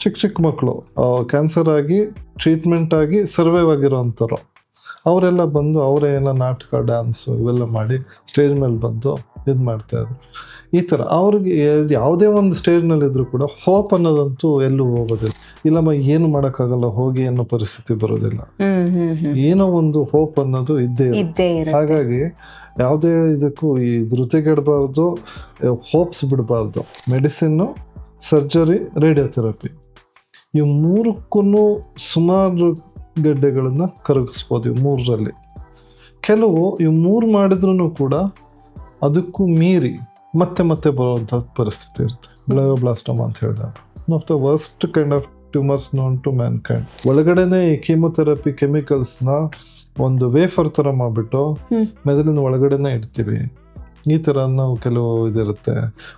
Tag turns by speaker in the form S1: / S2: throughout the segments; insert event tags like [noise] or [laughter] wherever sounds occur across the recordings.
S1: ಚಿಕ್ಕ ಚಿಕ್ಕ ಮಕ್ಕಳು ಕ್ಯಾನ್ಸರ್ ಆಗಿ ಟ್ರೀಟ್ಮೆಂಟ್ ಆಗಿ ಸರ್ವೈವ್ ಆಗಿರೋವಂಥವ್ರು ಅವರೆಲ್ಲ ಬಂದು ಅವರೇ ಏನೋ ನಾಟಕ ಡ್ಯಾನ್ಸು ಇವೆಲ್ಲ ಮಾಡಿ ಸ್ಟೇಜ್ ಮೇಲೆ ಬಂದು ಇದು ಮಾಡ್ತಾಯಿದ್ರು ಈ ಥರ ಅವ್ರಿಗೆ ಯಾವುದೇ ಒಂದು ಸ್ಟೇಜ್ನಲ್ಲಿದ್ದರೂ ಕೂಡ ಹೋಪ್ ಅನ್ನೋದಂತೂ ಎಲ್ಲೂ ಹೋಗೋದಿಲ್ಲ. ಇಲ್ಲಮ್ಮ ಏನು ಮಾಡೋಕ್ಕಾಗಲ್ಲ ಹೋಗಿ ಅನ್ನೋ ಪರಿಸ್ಥಿತಿ ಬರೋದಿಲ್ಲ. ಏನೋ ಒಂದು ಹೋಪ್ ಅನ್ನೋದು. ಇದ್ದೇ ಹಾಗಾಗಿ ಯಾವುದೇ ಇದಕ್ಕೂ ಈ ಧೃತಿಗೆಡಬಾರ್ದು ಹೋಪ್ಸ್ ಬಿಡಬಾರ್ದು. ಮೆಡಿಸಿನ್ನು ಸರ್ಜರಿ ರೇಡಿಯೋಥೆರಪಿ ಈ ಮೂರಕ್ಕೂ ಸುಮಾರು ಗೆಡ್ಡೆಗಳನ್ನು ಕರಗಿಸ್ಬೋದು ಇವು ಮೂರರಲ್ಲಿ. ಕೆಲವು ಈ ಮೂರು ಮಾಡಿದ್ರೂ ಕೂಡ ಅದಕ್ಕೂ ಮೀರಿ ಮತ್ತೆ ಮತ್ತೆ ಬರುವಂಥ ಪರಿಸ್ಥಿತಿ ಇರುತ್ತೆ. ಗ್ಲಯೋಬ್ಲಾಸ್ಟೋಮಾ ಅಂತ ಹೇಳಿದಾಗ. One of the worst kind of tumours known to mankind ಒಳಗಡೆನೆ ಈ ಕೀಮೊಥೆರಪಿ ಕೆಮಿಕಲ್ಸ್ನ ಒಂದು ವೇಫರ್ ಥರ ಮಾಡಿಬಿಟ್ಟು ಮೆದುಳಿನ ಒಳಗಡೆನೆ ಇಡ್ತೀವಿ. ಈ ಥರ ನಾವು ಕೆಲವು ಇದಿರುತ್ತೆ.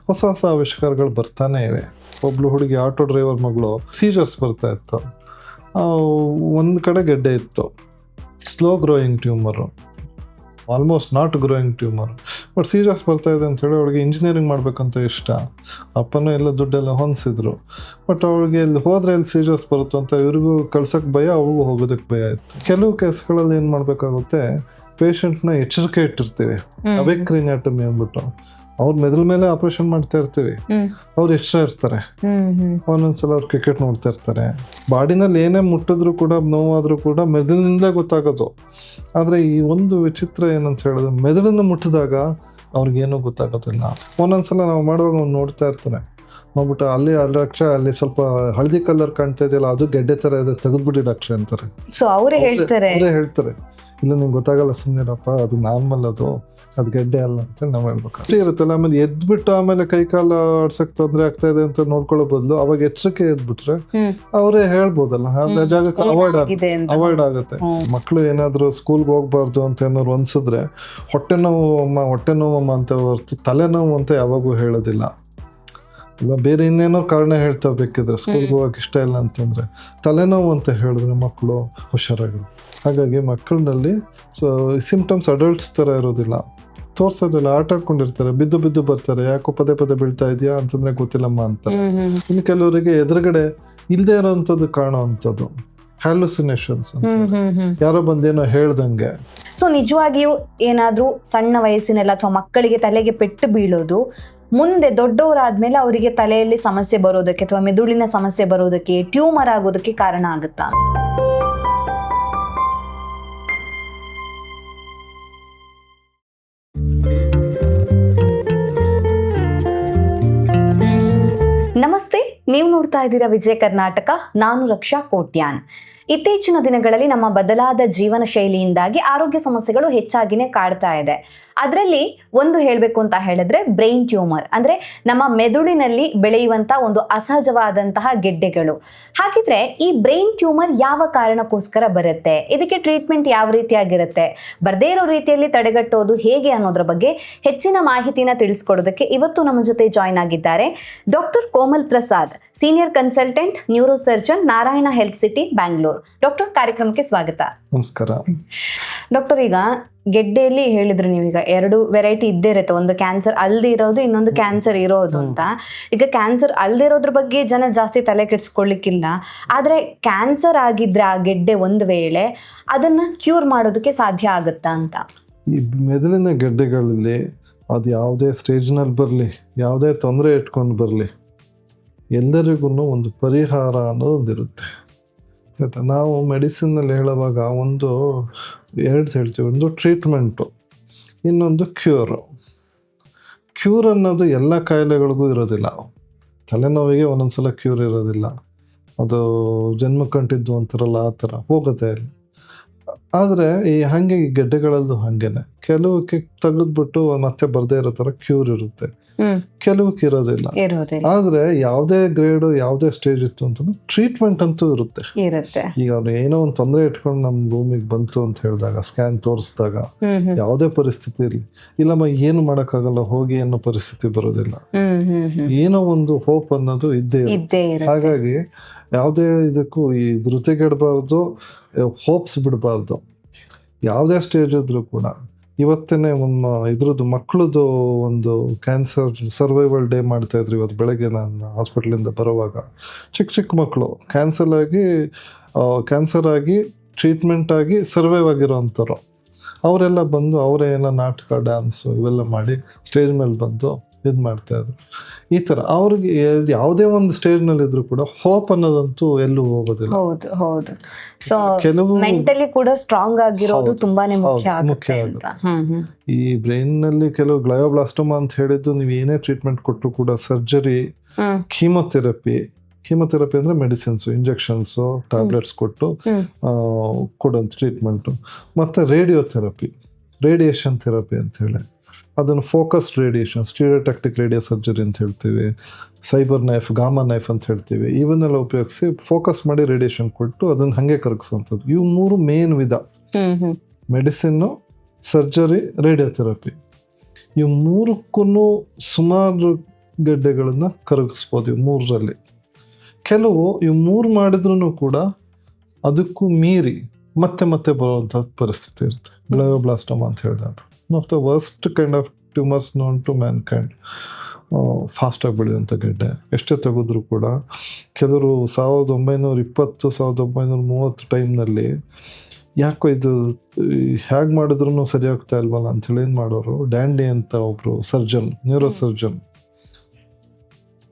S1: ಹೊಸ ಹೊಸ ಆವಿಷ್ಕಾರಗಳು ಬರ್ತಾನೆ ಇವೆ. ಒಬ್ಳು ಹುಡುಗಿ ಆಟೋ ಡ್ರೈವರ್ ಮಗಳು ಸೀಜರ್ಸ್ ಬರ್ತಾ ಇತ್ತು. ಒಂದು ಕಡೆ ಗೆಡ್ಡೆ ಇತ್ತು. Slow growing tumour almost not growing tumour but serious ಬರ್ತಾ ಇದೆ ಅಂತ ಹೇಳಿ ಅವಳಿಗೆ ಇಂಜಿನಿಯರಿಂಗ್ ಮಾಡಬೇಕಂತ ಇಷ್ಟ. ಅಪ್ಪನೂ ಎಲ್ಲ ದುಡ್ಡೆಲ್ಲ ಹೊಂದಿಸಿದ್ರು. ಬಟ್ ಅವಳಿಗೆ ಇಲ್ಲಿ ಹೋದರೆ ಇಲ್ಲಿ ಸೀರಿಯಸ್ ಬರುತ್ತೆ ಅಂತ ಇವ್ರಿಗೂ ಕಳ್ಸೋಕ್ಕೆ ಭಯ, ಅವ್ರಿಗೂ ಹೋಗೋದಕ್ಕೆ ಭಯ ಇತ್ತು. ಕೆಲವು ಕೇಸ್ಗಳಲ್ಲಿ ಏನು ಮಾಡಬೇಕಾಗುತ್ತೆ ಪೇಷಂಟ್ನ ಎಚ್ಚರಿಕೆ ಇಟ್ಟಿರ್ತೀವಿ. ಅವೆಕ್ರಿನಾಟಮಿ ಅಂದ್ಬಿಟ್ಟು. ಅವ್ರ ಮೆದುಳ ಮೇಲೆ ಆಪರೇಷನ್ ಮಾಡ್ತಾ ಇರ್ತೀವಿ. ಅವ್ರು ಎಚ್ಚರ ಇರ್ತಾರೆ. ಒಂದೊಂದ್ಸಲ ಅವ್ರು ಕ್ರಿಕೆಟ್ ನೋಡ್ತಾ ಇರ್ತಾರೆ. ಬಾಡಿನಲ್ಲಿ ಏನೇ ಮುಟ್ಟಿದ್ರು ಕೂಡ ನೋವಾದ್ರೂ ಕೂಡ ಮೆದುಳಿನಿಂದ ಗೊತ್ತಾಗೋದು. ಆದ್ರೆ ಈ ಒಂದು ವಿಚಿತ್ರ ಏನಂತ ಹೇಳಿದ್ರೆ ಮೆದುಳನ್ನು ಮುಟ್ಟಿದಾಗ ಅವ್ರಿಗೇನೂ ಗೊತ್ತಾಗೋದಿಲ್ಲ. ಒಂದೊಂದ್ಸಲ ನಾವು ಮಾಡುವಾಗ ಅವ್ನು ನೋಡ್ತಾ ಇರ್ತಾನೆ. ನೋಡ್ಬಿಟ್ಟು ಅಲ್ಲಿ ಅಲ್ಲಿ ಅಕ್ಷರ ಅಲ್ಲಿ ಸ್ವಲ್ಪ ಹಳದಿ ಕಲರ್ ಕಾಣ್ತಾ ಇದೆಯಲ್ಲ ಅದು ಗೆಡ್ಡೆ ತರ ಇದೆ ತೆಗೆದ್ಬಿಡಿ ಡಾಕ್ಟ್ರೆ ಅಂತಾರೆ.
S2: ಸೊ ಅವರೇ ಹೇಳ್ತಾರೆ.
S1: ಅವರೇ ಹೇಳ್ತಾರೆ. ಇಲ್ಲ ನಿಂಗೆ ಗೊತ್ತಾಗಲ್ಲ ಸುಮ್ಮನೆಪ್ಪ ಅದು ನಾರ್ಮಲ್ ಅದು ಅದು ಗೆಡ್ಡೆ ಅಲ್ಲ ಅಂತ ನಾವು ಹೇಳ್ಬೇಕು. ಅಷ್ಟೇ ಇರುತ್ತಲ್ಲ ಆಮೇಲೆ ಎದ್ಬಿಟ್ಟು ಆಮೇಲೆ ಕೈ ಕಾಲು ಆಡ್ಸಕ್ ತೊಂದರೆ ಆಗ್ತಾ ಇದೆ ಅಂತ ನೋಡ್ಕೊಳ್ಳೋ ಬದಲು ಅವಾಗ ಎಚ್ಚರಿಕೆ ಎದ್ಬಿಟ್ರೆ ಅವರೇ ಹೇಳ್ಬೋದಲ್ಲ ಆ. ಜಾಗಕ್ಕೆ ಅವಾಯ್ಡ್ ಅವಾಯ್ಡ್ ಆಗುತ್ತೆ. ಮಕ್ಕಳು ಏನಾದರೂ ಸ್ಕೂಲ್ಗೆ ಹೋಗ್ಬಾರ್ದು ಅಂತ ಏನಾದ್ರು ಅನ್ಸಿದ್ರೆ ಹೊಟ್ಟೆ ನೋವು ಅಮ್ಮ ಹೊಟ್ಟೆ ನೋವಮ್ಮ ಅಂತ ಹೊರ್ತು ತಲೆನೋವು ಅಂತ ಯಾವಾಗೂ ಹೇಳೋದಿಲ್ಲ. ಇಲ್ಲ ಬೇರೆ ಇನ್ನೇನೋ ಕಾರಣ ಹೇಳ್ತಾ ಬೇಕಿದ್ರೆ ಸ್ಕೂಲ್ಗೆ ಹೋಗಕ್ಕೆ ಇಷ್ಟ ಇಲ್ಲ ಅಂತಂದ್ರೆ ತಲೆನೋವು ಅಂತ ಹೇಳಿದ್ರೆ ಮಕ್ಕಳು ಹುಷಾರಾಗಿರುತ್ತೆ ಹಾಗಾಗಿ ಮಕ್ಕಳಲ್ಲಿ ಸೊ ಸಿಂಪ್ಟಮ್ಸ್ ಅಡಲ್ಟ್ಸ್ ಥರ ಇರೋದಿಲ್ಲ. ತೋರ್ಸೋದಿಲ್ಲ ಆಟ ಆಡ್ಕೊಂಡಿರ್ತಾರೆ ಬಿದ್ದು ಬಿದ್ದು ಬರ್ತಾರೆ ಯಾಕೋ ಪದೇ ಪದೇ ಬೀಳ್ತಾ ಇದೆಯಾ ಅಂತಂದ್ರೆ ಗೊತ್ತಿಲ್ಲಮ್ಮ ಅಂತ ಇನ್ನು ಕೆಲವರಿಗೆ ಎದುರುಗಡೆ ಇಲ್ಲದೆ ಇರೋವಂಥದ್ದು ಕಾಣೋ ಅಂಥದ್ದು. ಹ್ಯಾಲುಸಿನೇಷನ್ಸ್ ಯಾರೋ ಬಂದೇನೋ ಹೇಳ್ದಂಗೆ.
S2: ಸೊ ನಿಜವಾಗಿಯೂ ಏನಾದರೂ ಸಣ್ಣ ವಯಸ್ಸಿನಲ್ಲಿ ಅಥವಾ ಮಕ್ಕಳಿಗೆ ತಲೆಗೆ ಪೆಟ್ಟು ಬೀಳೋದು ಮುಂದೆ ದೊಡ್ಡವರಾದ್ಮೇಲೆ ಅವರಿಗೆ ತಲೆಯಲ್ಲಿ ಸಮಸ್ಯೆ ಬರೋದಕ್ಕೆ ಅಥವಾ ಮೆದುಳಿನ ಸಮಸ್ಯೆ ಬರೋದಕ್ಕೆ ಟ್ಯೂಮರ್ ಆಗೋದಕ್ಕೆ ಕಾರಣ ಆಗುತ್ತಾ? ನಮಸ್ತೆ, ನೀವು ನೋಡ್ತಾ ಇದ್ದೀರಾ ವಿಜಯ ಕರ್ನಾಟಕ, ನಾನು ರಕ್ಷಾ ಕೋಟ್ಯಾನ್. ಇತ್ತೀಚಿನ ದಿನಗಳಲ್ಲಿ ನಮ್ಮ ಬದಲಾದ ಜೀವನ ಶೈಲಿಯಿಂದಾಗಿ ಆರೋಗ್ಯ ಸಮಸ್ಯೆಗಳು ಹೆಚ್ಚಾಗಿನೇ ಕಾಡ್ತಾ ಇದೆ. ಅದರಲ್ಲಿ ಒಂದು ಹೇಳಬೇಕು ಅಂತ ಹೇಳಿದ್ರೆ ಬ್ರೈನ್ ಟ್ಯೂಮರ್ ಅಂದರೆ ನಮ್ಮ ಮೆದುಳಿನಲ್ಲಿ ಬೆಳೆಯುವಂಥ ಒಂದು ಅಸಹಜವಾದಂತಹ ಗೆಡ್ಡೆಗಳು. ಹಾಗಿದ್ರೆ ಈ ಬ್ರೈನ್ ಟ್ಯೂಮರ್ ಯಾವ ಕಾರಣಕ್ಕೋಸ್ಕರ ಬರುತ್ತೆ? ಇದಕ್ಕೆ ಟ್ರೀಟ್ಮೆಂಟ್ ಯಾವ ರೀತಿಯಾಗಿರುತ್ತೆ? ಬರದೇ ಇರೋ ರೀತಿಯಲ್ಲಿ ತಡೆಗಟ್ಟೋದು ಹೇಗೆ ಅನ್ನೋದ್ರ ಬಗ್ಗೆ ಹೆಚ್ಚಿನ ಮಾಹಿತಿನ ತಿಳಿಸ್ಕೊಡೋದಕ್ಕೆ ಇವತ್ತು ನಮ್ಮ ಜೊತೆ ಜಾಯ್ನ್ ಆಗಿದ್ದಾರೆ doctor Komal Prasad senior consultant neurosurgeon Narayana health city Bangalore doctor ಕಾರ್ಯಕ್ರಮಕ್ಕೆ ಸ್ವಾಗತ.
S1: ನಮಸ್ಕಾರ.
S2: ಡಾಕ್ಟರ್ ಈಗ ಗೆಡ್ಡೆಯಲ್ಲಿ ಹೇಳಿದ್ರು ನೀವೀಗ ಎರಡು ವೆರೈಟಿ ಇದ್ದೇ ಇರುತ್ತೆ. ಒಂದು ಕ್ಯಾನ್ಸರ್ ಅಲ್ದೇ ಇರೋದು ಇನ್ನೊಂದು ಕ್ಯಾನ್ಸರ್ ಇರೋದು ಅಂತ. ಈಗ ಕ್ಯಾನ್ಸರ್ ಅಲ್ದೇ ಇರೋದ್ರ ಬಗ್ಗೆ ಜನ ಜಾಸ್ತಿ ತಲೆ ಕೆಡಿಸ್ಕೊಳ್ಳಿಕ್ಕಿಲ್ಲ. ಆದರೆ ಕ್ಯಾನ್ಸರ್ ಆಗಿದ್ರೆ ಆ ಗೆಡ್ಡೆ ಒಂದು ವೇಳೆ ಅದನ್ನ ಕ್ಯೂರ್ ಮಾಡೋದಕ್ಕೆ ಸಾಧ್ಯ ಆಗುತ್ತಾ ಅಂತ?
S1: ಈ ಮೆದುಳಿನ ಗೆಡ್ಡೆಗಳಲ್ಲಿ ಅದು ಯಾವುದೇ ಸ್ಟೇಜ್ನಲ್ಲಿ ಬರಲಿ ಯಾವುದೇ ತೊಂದರೆ ಇಟ್ಕೊಂಡು ಬರಲಿ ಎಲ್ಲರಿಗೂ ಒಂದು ಪರಿಹಾರ ಅನ್ನೋದೊಂದಿರುತ್ತೆ ಆಯ್ತಾ? ನಾವು ಮೆಡಿಸಿನ್ನಲ್ಲಿ ಹೇಳುವಾಗ ಒಂದು ಎರಡು ಹೇಳ್ತೀವಿ. ಒಂದು ಟ್ರೀಟ್ಮೆಂಟು ಇನ್ನೊಂದು ಕ್ಯೂರು ಕ್ಯೂರ್ ಅನ್ನೋದು ಎಲ್ಲ ಕಾಯಿಲೆಗಳಿಗೂ ಇರೋದಿಲ್ಲ. ತಲೆನೋವಿಗೆ ಒಂದೊಂದು ಸಲ ಕ್ಯೂರ್ ಇರೋದಿಲ್ಲ. ಅದು ಜನ್ಮ ಕಂಟಿದ್ದು ಅಂತಾರಲ್ಲ ಆ ಥರ ಹೋಗುತ್ತೆ ಅಲ್ಲಿ ಆದರೆ ಈ ಹಾಗೆ ಈ ಗೆಡ್ಡೆಗಳಲ್ಲೂ ಹಾಗೇನೆ. ಕೆಲವಕ್ಕೆ ತೆಗೆದ್ಬಿಟ್ಟು ಮತ್ತೆ ಬರದೇ ಇರೋ ಥರ ಕ್ಯೂರ್ ಇರುತ್ತೆ. ಕೆಲವಕ್ಕೆ ಇರೋದಿಲ್ಲ. ಆದ್ರೆ ಯಾವುದೇ ಗ್ರೇಡು ಯಾವುದೇ ಸ್ಟೇಜ್ ಇತ್ತು ಅಂತಂದ್ರೆ ಟ್ರೀಟ್ಮೆಂಟ್ ಅಂತೂ ಇರುತ್ತೆ. ಈಗ ಅವ್ರು ಏನೋ ಒಂದು ತೊಂದರೆ ಇಟ್ಕೊಂಡು ನಮ್ಮ ಭೂಮಿಗೆ ಬಂತು ಅಂತ ಹೇಳಿದಾಗ ಸ್ಕ್ಯಾನ್ ತೋರಿಸಿದಾಗ ಯಾವುದೇ ಪರಿಸ್ಥಿತಿ ಇರಲಿ. ಇಲ್ಲಮ್ಮ ಏನು ಮಾಡೋಕ್ಕಾಗಲ್ಲ ಹೋಗಿ ಅನ್ನೋ ಪರಿಸ್ಥಿತಿ ಬರೋದಿಲ್ಲ. ಏನೋ ಒಂದು ಹೋಪ್ ಅನ್ನೋದು ಇದ್ದೇ ಇರುತ್ತೆ. ಹಾಗಾಗಿ ಯಾವುದೇ ಇದಕ್ಕೂ ಈ ಧೃತಿಗೆಡಬಾರ್ದು ಹೋಪ್ಸ್ ಬಿಡಬಾರ್ದು. ಯಾವುದೇ ಸ್ಟೇಜ್ ಇದ್ರೂ ಕೂಡ ಇವತ್ತೇನೆ ಇದ್ರದ್ದು ಮಕ್ಕಳದು ಒಂದು ಕ್ಯಾನ್ಸರ್ ಸರ್ವೈವಲ್ ಡೇ ಮಾಡ್ತಾ ಇದ್ರು ಇವತ್ತು ಬೆಳಗ್ಗೆ ನಾನು ಹಾಸ್ಪಿಟ್ಲಿಂದ ಬರುವಾಗ. ಚಿಕ್ಕ ಚಿಕ್ಕ ಮಕ್ಕಳು ಕ್ಯಾನ್ಸರ್ ಆಗಿ ಕ್ಯಾನ್ಸರ್ ಆಗಿ ಟ್ರೀಟ್ಮೆಂಟ್ ಆಗಿ ಸರ್ವೈವ್ ಆಗಿರೋವಂಥವ್ರು ಅವರೆಲ್ಲ ಬಂದು ಅವರೇ ನಾಟಕ ಡ್ಯಾನ್ಸು ಇವೆಲ್ಲ ಮಾಡಿ ಸ್ಟೇಜ್ ಮೇಲೆ ಬಂದು ಇದು ಮಾಡ್ತಾಯಿದ್ರು ಈ ಥರ ಅವ್ರಿಗೆ ಯಾವುದೇ ಒಂದು ಸ್ಟೇಜ್ನಲ್ಲಿ ಇದ್ರು ಕೂಡ ಹೋಪ್ ಅನ್ನೋದಂತೂ ಎಲ್ಲೂ ಹೋಗೋದಿಲ್ಲ.
S2: ಹೌದು ಹೌದು. ಸೊ
S1: ಕೆಲವು
S2: ಮೆಂಟಲಿ ಕೂಡ ಸ್ಟ್ರಾಂಗ್ ಆಗಿರೋದು ತುಂಬಾನೇ ಮುಖ್ಯ
S1: ಮುಖ್ಯ ಈ ಬ್ರೈನ್ನಲ್ಲಿ ಕೆಲವು ಗ್ಲಯೋಬ್ಲಾಸ್ಟೋಮಾ ಅಂತ ಹೇಳಿದ್ದು ನೀವು ಏನೇ ಟ್ರೀಟ್ಮೆಂಟ್ ಕೊಟ್ಟರು ಕೂಡ ಸರ್ಜರಿ ಕೀಮೋಥೆರಪಿ ಕೀಮೊಥೆರಪಿ ಅಂದರೆ ಮೆಡಿಸಿನ್ಸು ಇಂಜೆಕ್ಷನ್ಸು ಟ್ಯಾಬ್ಲೆಟ್ಸ್ ಕೊಟ್ಟು ಕೊಡೋಂಥ ಟ್ರೀಟ್ಮೆಂಟು ಮತ್ತು ರೇಡಿಯೋಥೆರಪಿ ರೇಡಿಯೇಷನ್ ಥೆರಪಿ ಅಂತೇಳಿ ಅದನ್ನು focused radiation stereotactic radio surgery ಅಂತ ಹೇಳ್ತೀವಿ ಸೈಬರ್ ನೈಫ್ ಗಾಮಾ ನೈಫ್ ಅಂತ ಹೇಳ್ತೀವಿ. ಇವನ್ನೆಲ್ಲ ಉಪಯೋಗಿಸಿ ಫೋಕಸ್ ಮಾಡಿ ರೇಡಿಯೇಷನ್ ಕೊಟ್ಟು ಅದನ್ನು ಹಾಗೆ ಕರಗಿಸುವಂಥದ್ದು. ಇವು ಮೂರು ಮೇನ್ ವಿಧ. ಮೆಡಿಸಿನ್ನು ಸರ್ಜರಿ ರೇಡಿಯೋಥೆರಪಿ ಇವು ಮೂರಕ್ಕೂ ಸುಮಾರು ಗಡ್ಡೆಗಳನ್ನು ಕರಗಿಸ್ಬೋದು ಇವು ಮೂರರಲ್ಲಿ. ಕೆಲವು ಇವು ಮೂರು ಮಾಡಿದ್ರೂ ಕೂಡ ಅದಕ್ಕೂ ಮೀರಿ ಮತ್ತೆ ಮತ್ತೆ ಬರುವಂಥ ಪರಿಸ್ಥಿತಿ ಇರುತ್ತೆ. ಗ್ಲಯೋಬ್ಲಾಸ್ಟೋಮಾ ಅಂತ ಹೇಳಿದಾಗ one of the worst kind of tumours known to mankind ಫಾಸ್ಟಾಗಿ ಬೆಳೆಯುವಂಥ ಗೆಡ್ಡೆ. ಎಷ್ಟೇ ತೆಗೆದ್ರೂ ಕೂಡ ಕೆಲವರು ಸಾವಿರದ ಒಂಬೈನೂರ ಇಪ್ಪತ್ತು ಸಾವಿರದ ಒಂಬೈನೂರ ಮೂವತ್ತು ಟೈಮ್ನಲ್ಲಿ ಯಾಕೋ ಇದು ಹೇಗೆ ಮಾಡಿದ್ರೂ ಸರಿ ಆಗ್ತಾ ಇಲ್ವಲ್ಲ ಅಂಥೇಳಿ ಏನು ಮಾಡೋರು? ಡ್ಯಾಂಡಿ ಅಂತ ಒಬ್ಬರು ಸರ್ಜನ್ ನ್ಯೂರೋ ಸರ್ಜನ್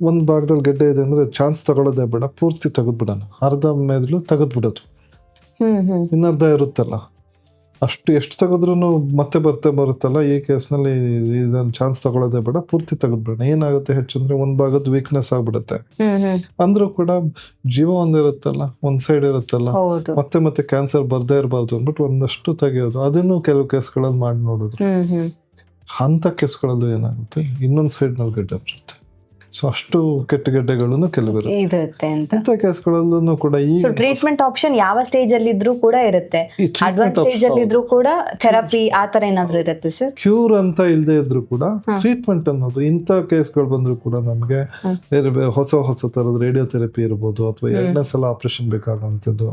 S1: ಒಂದು ಭಾಗದಲ್ಲಿ ಗೆಡ್ಡೆ ಇದೆ ಅಂದರೆ ಚಾನ್ಸ್ ತಗೊಳ್ಳೋದೇ ಬೇಡ ಪೂರ್ತಿ ತೆಗೆದ್ಬಿಡೋಣ. ಅರ್ಧ ಮೇದಲು ತೆಗೆದ್ಬಿಡೋದು. ಇನ್ನರ್ಧ ಇರುತ್ತಲ್ಲ. ಅಷ್ಟು ಎಷ್ಟು ತೆಗೆದ್ರೂ ಮತ್ತೆ ಬರ್ತಾ ಬರುತ್ತಲ್ಲ ಈ ಕೇಸ್ನಲ್ಲಿ ಇದನ್ನು ಚಾನ್ಸ್ ತಗೊಳ್ಳೋದೇ ಬೇಡ ಪೂರ್ತಿ ತೆಗೆದ್ಬಿಡೋಣ. ಏನಾಗುತ್ತೆ ಹೆಚ್ಚು ಅಂದರೆ ಒಂದು ಭಾಗದ ವೀಕ್ನೆಸ್ ಆಗಿಬಿಡುತ್ತೆ. ಅಂದ್ರೂ ಕೂಡ ಜೀವ ಒಂದಿರುತ್ತಲ್ಲ ಒಂದು ಸೈಡ್ ಇರುತ್ತಲ್ಲ ಮತ್ತೆ ಮತ್ತೆ ಕ್ಯಾನ್ಸರ್ ಬರ್ದೇ ಇರಬಾರ್ದು ಅಂದ್ಬಿಟ್ಟು ಒಂದಷ್ಟು ತೆಗೆಯೋದು. ಅದನ್ನು ಕೆಲವು ಕೇಸ್ಗಳಲ್ಲಿ ಮಾಡಿ ನೋಡಿದ್ರು ಅಂಥ ಕೇಸ್ಗಳಲ್ಲೂ ಏನಾಗುತ್ತೆ ಇನ್ನೊಂದು ಸೈಡ್ನಲ್ಲಿ ಗಡ್ಡೆ ಬರುತ್ತೆ ಸೊ ಅಷ್ಟು ಕೆಟ್ಟ ಕೆಲವರು
S2: ಇರುತ್ತೆ ಅಂತ
S1: ಇಂಥ ಕೇಸ್ಗಳಲ್ಲೂ ಕೂಡ ಈ
S2: ಸೊ ಟ್ರೀಟ್ಮೆಂಟ್ ಆಪ್ಷನ್ ಯಾವ ಸ್ಟೇಜ್ ಅಲ್ಲಿ ಇದ್ರೂ ಕೂಡ ಇರುತ್ತೆ
S1: ಈ
S2: ಅಡ್ವಾನ್ಸ್ ಸ್ಟೇಜ್ ಅಲ್ಲಿ ಇದ್ರೂ ಕೂಡ ಥೆರಪಿ ಆ ತರ ಏನಾದ್ರೂ ಇರುತ್ತೆ ಸರ್
S1: ಕ್ಯೂರ್ ಅಂತ ಇಲ್ಲದೆ ಇದ್ರು ಕೂಡ. ಟ್ರೀಟ್ಮೆಂಟ್ ಅನ್ನೋದು ಇಂಥ ಕೇಸ್ಗಳು ಬಂದರೂ ಕೂಡ ನಮಗೆ
S2: ಹ್ಮ್.
S1: ಬೇರೆ ಬೇರೆ ಹೊಸ ಹೊಸ ಥರದ ರೇಡಿಯೋಥೆರಪಿ ಇರ್ಬೋದು ಅಥವಾ. ಎರಡನೇ ಸಲ ಆಪರೇಷನ್ ಬೇಕಾಗುವಂಥದ್ದು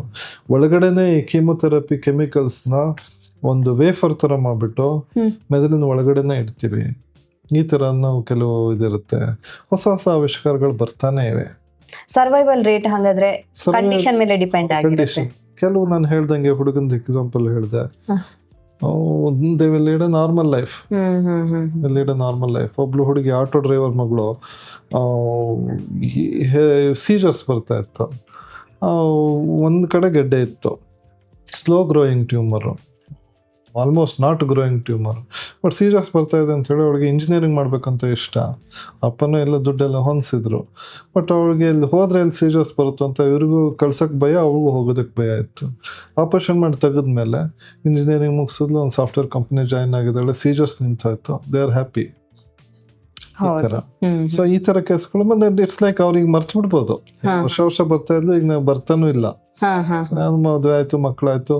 S1: ಒಳಗಡೆನೆ ಈ ಕೀಮೊಥೆರಪಿ ಕೆಮಿಕಲ್ಸ್ನ ಒಂದು ವೇಫರ್ ತರ ಮಾಡಿಬಿಟ್ಟು. ಮೆದುಳಿನ ಒಳಗಡೆನೆ ಇಡ್ತೀವಿ ಈ ಥರ ನಾವು ಕೆಲವು ಇದಿರುತ್ತೆ. ಹೊಸ ಹೊಸ ಆವಿಷ್ಕಾರಗಳು ಬರ್ತಾನೆ ಇವೆ.
S2: ಸರ್ವೈವಲ್ ರೇಟ್ ಹಾಗಾದ್ರೆ ಕಂಡೀಷನ್ ಮೇಲೆ ಡಿಪೆಂಡ್ ಆಗಿರುತ್ತೆ.
S1: ಕೆಲವು ನಾನು ಹೇಳ್ದಂಗೆ ಹುಡುಗಂದು ಎಕ್ಸಾಂಪಲ್ ಹೇಳಿದೆ. They will lead a normal life lead a normal life ಒಬ್ಳು ಹುಡುಗಿ ಆಟೋ ಡ್ರೈವರ್ ಮಗಳು ಸೀಜರ್ಸ್ ಬರ್ತಾ ಇತ್ತು. ಒಂದು ಕಡೆ ಗೆಡ್ಡೆ ಇತ್ತು. Slow growing tumour almost not growing tumour but serious ಬರ್ತಾ ಇದೆ ಅಂತ ಹೇಳಿ ಅವಳಿಗೆ ಇಂಜಿನಿಯರಿಂಗ್ ಮಾಡಬೇಕಂತ ಇಷ್ಟ. ಅಪ್ಪನೂ ಎಲ್ಲ ದುಡ್ಡೆಲ್ಲ ಹೊಂದಿಸಿದ್ರು. ಬಟ್ ಅವಳಿಗೆ ಇಲ್ಲಿ ಹೋದ್ರೆ ಇಲ್ಲಿ ಸೀರಿಯಸ್ ಬರುತ್ತೆ ಅಂತ ಇವ್ರಿಗೂ ಕಳ್ಸೋಕ್ಕೆ ಭಯ ಅವ್ರಿಗೂ ಹೋಗೋದಕ್ಕೆ ಭಯ ಇತ್ತು. ಆಪರೇಷನ್ ಮಾಡಿ ತೆಗೆದ್ಮೇಲೆ ಇಂಜಿನಿಯರಿಂಗ್ ಮುಗಿಸಿದ್ಲು ಒಂದು ಸಾಫ್ಟ್ವೇರ್ ಕಂಪ್ನಿ ಜಾಯಿನ್ ಆಗಿದ್ದಾಳೆ ಸೀರಿಯಸ್ ನಿಂತಾಯ್ತು. ದೇ ಆರ್ ಹ್ಯಾಪಿ ಈ
S2: ಹೌದು.
S1: ಥರ ಸೊ ಈ ಥರ ಕೇಸ್ಗಳು ಮತ್ತೆ ಇಟ್ಸ್ ಲೈಕ್ ಅವ್ರಿಗೆ ಮರ್ತು ಬಿಡ್ಬೋದು ವರ್ಷ ವರ್ಷ ಬರ್ತಾ ಇದ್ಲು ಈಗ ನಾವು ಬರ್ತಾನೂ ಇಲ್ಲ. ನಾನು ಮದುವೆ ಆಯ್ತು ಮಕ್ಕಳಾಯ್ತು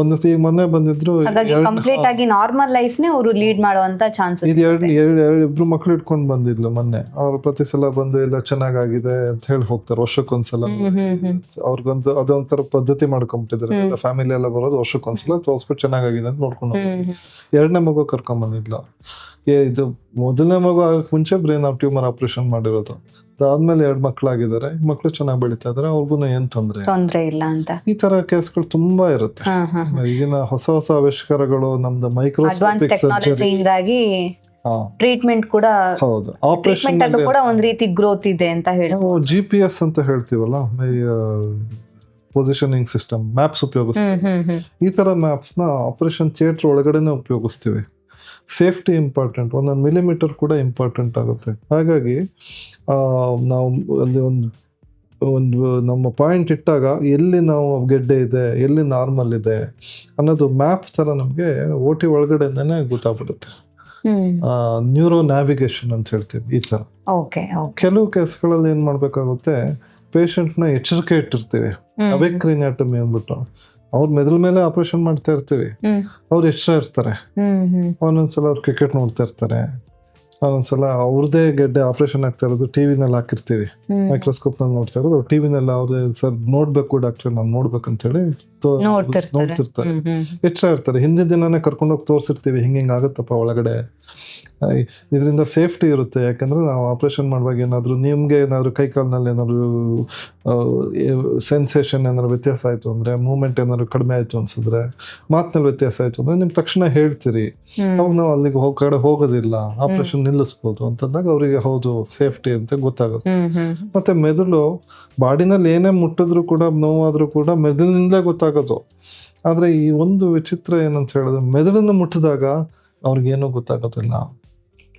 S1: ಒಂದು ಮೊನ್ನೆ ಬಂದಿದ್ರು
S2: ಹಾಗಾಗಿ ಕಂಪ್ಲೀಟ್ ಆಗಿ ನಾರ್ಮಲ್ ಲೈಫ್ ನೇ ಅವರು ಲೀಡ್ ಮಾಡುವಂತ ಚಾನ್ಸಸ್
S1: ಇದು ಎರಡು ಎರಡು ಎರಡು ಇಬ್ರು ಮಕ್ಳು ಇಟ್ಕೊಂಡು ಬಂದಿದ್ಲು ಮೊನ್ನೆ. ಅವ್ರು ಪ್ರತಿ ಸಲ ಬಂದು ಎಲ್ಲ ಚೆನ್ನಾಗಾಗಿದೆ ಅಂತ ಹೇಳಿ ಹೋಗ್ತಾರೆ ವರ್ಷಕ್ಕೊಂದ್ಸಲ. ಅವ್ರಿಗೊಂದು ಅದೊಂಥರ ಪದ್ಧತಿ ಮಾಡ್ಕೊಂಬಿಟ್ಟಿದ್ದಾರೆ. ಫ್ಯಾಮಿಲಿ ಎಲ್ಲ ಬರೋದು ವರ್ಷಕ್ಕೊಂದ್ಸಲ ತೋರಿಸ್ಬಿಟ್ಟು ಚೆನ್ನಾಗಾಗಿದೆ ಅಂತ ನೋಡ್ಕೊಂಡು. ಎರಡನೇ ಮಗು ಕರ್ಕೊಂಡ್ ಬಂದಿದ್ಲು ಏ ಇದು ಮೊದಲನೇ ಮಗು ಆಗಕ್ಕೆ ಮುಂಚೆ ಬ್ರೈನ್ ಟ್ಯೂಮರ್ ಆಪರೇಷನ್ ಮಾಡಿರೋದು. ಅದಾದ್ಮೇಲೆ ಎರಡು ಮಕ್ಕಳಾಗಿದ್ದಾರೆ ಮಕ್ಕಳು ಚೆನ್ನಾಗಿ ಬೆಳೀತಾ ಇದಾರೆ. ಅವ್ರಿಗೂ ಏನ್ ತೊಂದರೆ
S2: ತೊಂದರೆ ಇಲ್ಲ ಅಂತ.
S1: ಈ ತರ ಕೇಸ್ಗಳು ತುಂಬಾ ಇರುತ್ತೆ. ಈಗಿನ ಹೊಸ ಹೊಸ ಆವಿಷ್ಕಾರಗಳು ನಮ್ದು ಮೈಕ್ರೋಸ್ಕೋಪಿಕ್
S2: ಟ್ರೀಟ್ಮೆಂಟ್ ಕೂಡ
S1: ಹೌದು. ಆಪರೇಷನ್
S2: ಕೂಡ ಒಂದ್ ರೀತಿ ಗ್ರೋತ್ ಇದೆ ಅಂತ ಹೇಳಿ
S1: ಜಿ ಪಿ ಎಸ್ ಅಂತ ಹೇಳ್ತೀವಲ್ಲ ಪೊಸಿಷನಿಂಗ್ ಸಿಸ್ಟಮ್ ಮ್ಯಾಪ್ಸ್ ಉಪಯೋಗಿಸ್ತೀವಿ. ಈ ತರ ಮ್ಯಾಪ್ಸ್ನ ಆಪರೇಷನ್ ಥಿಯೇಟರ್ ಒಳಗಡೆನೆ ಉಪಯೋಗಿಸ್ತೀವಿ. ಸೇಫ್ಟಿ ಇಂಪಾರ್ಟೆಂಟ್ ಒಂದೊಂದು ಮಿಲಿಮೀಟರ್ ಕೂಡ ಇಂಪಾರ್ಟೆಂಟ್ ಆಗುತ್ತೆ. ಹಾಗಾಗಿ ನಾವು ಅಲ್ಲಿ ಒಂದು ಒಂದು ನಮ್ಮ ಪಾಯಿಂಟ್ ಇಟ್ಟಾಗ ಎಲ್ಲಿ ನಾವು ಗೆಡ್ಡೆ ಇದೆ ಎಲ್ಲಿ ನಾರ್ಮಲ್ ಇದೆ ಅನ್ನೋದು ಮ್ಯಾಪ್ ಥರ ನಮಗೆ ಓಟಿ ಟಿ ಒಳಗಡೆಯಿಂದನೇ ಗೊತ್ತಾಗ್ಬಿಡುತ್ತೆ. ನ್ಯೂರೋ ನ್ಯಾವಿಗೇಷನ್ ಅಂತ ಹೇಳ್ತೀವಿ ಈ ಥರ ಕೆಲವು ಕೇಸ್ಗಳಲ್ಲಿ ಏನು ಮಾಡಬೇಕಾಗುತ್ತೆ ಪೇಷಂಟ್ನ ಎಚ್ಚರಿಕೆ ಇಟ್ಟಿರ್ತೀವಿ. ಅವೆಕ್ರಿನಾಟಮಿ ಅಂದ್ಬಿಟ್ಟು. ಅವ್ರ ಮೆದುಳ ಮೇಲೆ ಆಪರೇಷನ್ ಮಾಡ್ತಾ ಇರ್ತೀವಿ. ಅವ್ರು ಎಕ್ಸ್ಟ್ರಾ ಇರ್ತಾರೆ? ಒಂದೊಂದ್ಸಲ ಅವ್ರು ಕ್ರಿಕೆಟ್ ನೋಡ್ತಾ ಇರ್ತಾರೆ. ಒಂದೊಂದ್ಸಲ ಅವ್ರದೇ ಗೆಡ್ಡೆ ಆಪರೇಷನ್ ಆಗ್ತಾ ಇರೋದು ಟಿ ವಿನಲ್ಲಿ ಹಾಕಿರ್ತೀವಿ.
S2: ಮೈಕ್ರೋಸ್ಕೋಪ್
S1: ಮೈಕ್ರೋಸ್ಕೋಪ್ನಲ್ಲಿ ನೋಡ್ತಾ ಇರೋದು. ಟಿ ವಿನಲ್ಲಿ ಅವ್ರದೇ ಸರ್ ನೋಡ್ಬೇಕು ಡಾಕ್ಟ್ರೆ ನಾನು ನೋಡ್ಬೇಕಂತೇಳಿ
S2: ನೋಡ್ತಿರ್ತಾರೆ.
S1: ಎಚ್ಚರ ಇರ್ತಾರೆ. ಹಿಂದಿನ ದಿನನೇ ಕರ್ಕೊಂಡೋಗಿ ತೋರಿಸಿರ್ತೀವಿ. ಹಿಂಗೆ ಹಿಂಗೆ ಆಗುತ್ತಪ್ಪ ಒಳಗಡೆ? ಇದರಿಂದ ಸೇಫ್ಟಿ ಇರುತ್ತೆ. ಯಾಕಂದ್ರೆ ನಾವು ಆಪರೇಷನ್ ಮಾಡುವಾಗ ಏನಾದರೂ ನಿಮಗೆ ಏನಾದರೂ ಕೈ ಕಾಲಿನಲ್ಲಿ ಏನಾದರೂ ಸೆನ್ಸೇಷನ್ ಏನಾದ್ರು ವ್ಯತ್ಯಾಸ ಆಯಿತು ಅಂದರೆ ಮೂಮೆಂಟ್ ಏನಾದ್ರು ಕಡಿಮೆ ಆಯಿತು ಅನ್ಸಿದ್ರೆ ಮಾತಿನಲ್ಲಿ ವ್ಯತ್ಯಾಸ ಆಯಿತು ಅಂದರೆ ನಿಮ್ಗೆ ತಕ್ಷಣ ಹೇಳ್ತೀರಿ. ಅವಾಗ ನಾವು ಅಲ್ಲಿಗೆ ಹೋಗ ಕಡೆ ಹೋಗೋದಿಲ್ಲ. ಆಪರೇಷನ್ ನಿಲ್ಲಿಸ್ಬೋದು ಅಂತಂದಾಗ ಅವರಿಗೆ ಹೌದು ಸೇಫ್ಟಿ ಅಂತ ಗೊತ್ತಾಗುತ್ತೆ. ಮತ್ತು ಮೆದುಳು ಬಾಡಿನಲ್ಲಿ ಏನೇ ಮುಟ್ಟಿದ್ರು ಕೂಡ ನೋವಾದರೂ ಕೂಡ ಮೆದುಳಿನಿಂದ ಮೆದುಳಿನಿಂದಲೇ ಗೊತ್ತಾಗೋದು ಆದರೆ ಈ ಒಂದು ವಿಚಿತ್ರ ಏನಂತ ಹೇಳಿದ್ರೆ, ಮೆದುಳನ್ನು ಮುಟ್ಟಿದಾಗ ಅವ್ರಿಗೇನೂ ಗೊತ್ತಾಗೋದಿಲ್ಲ.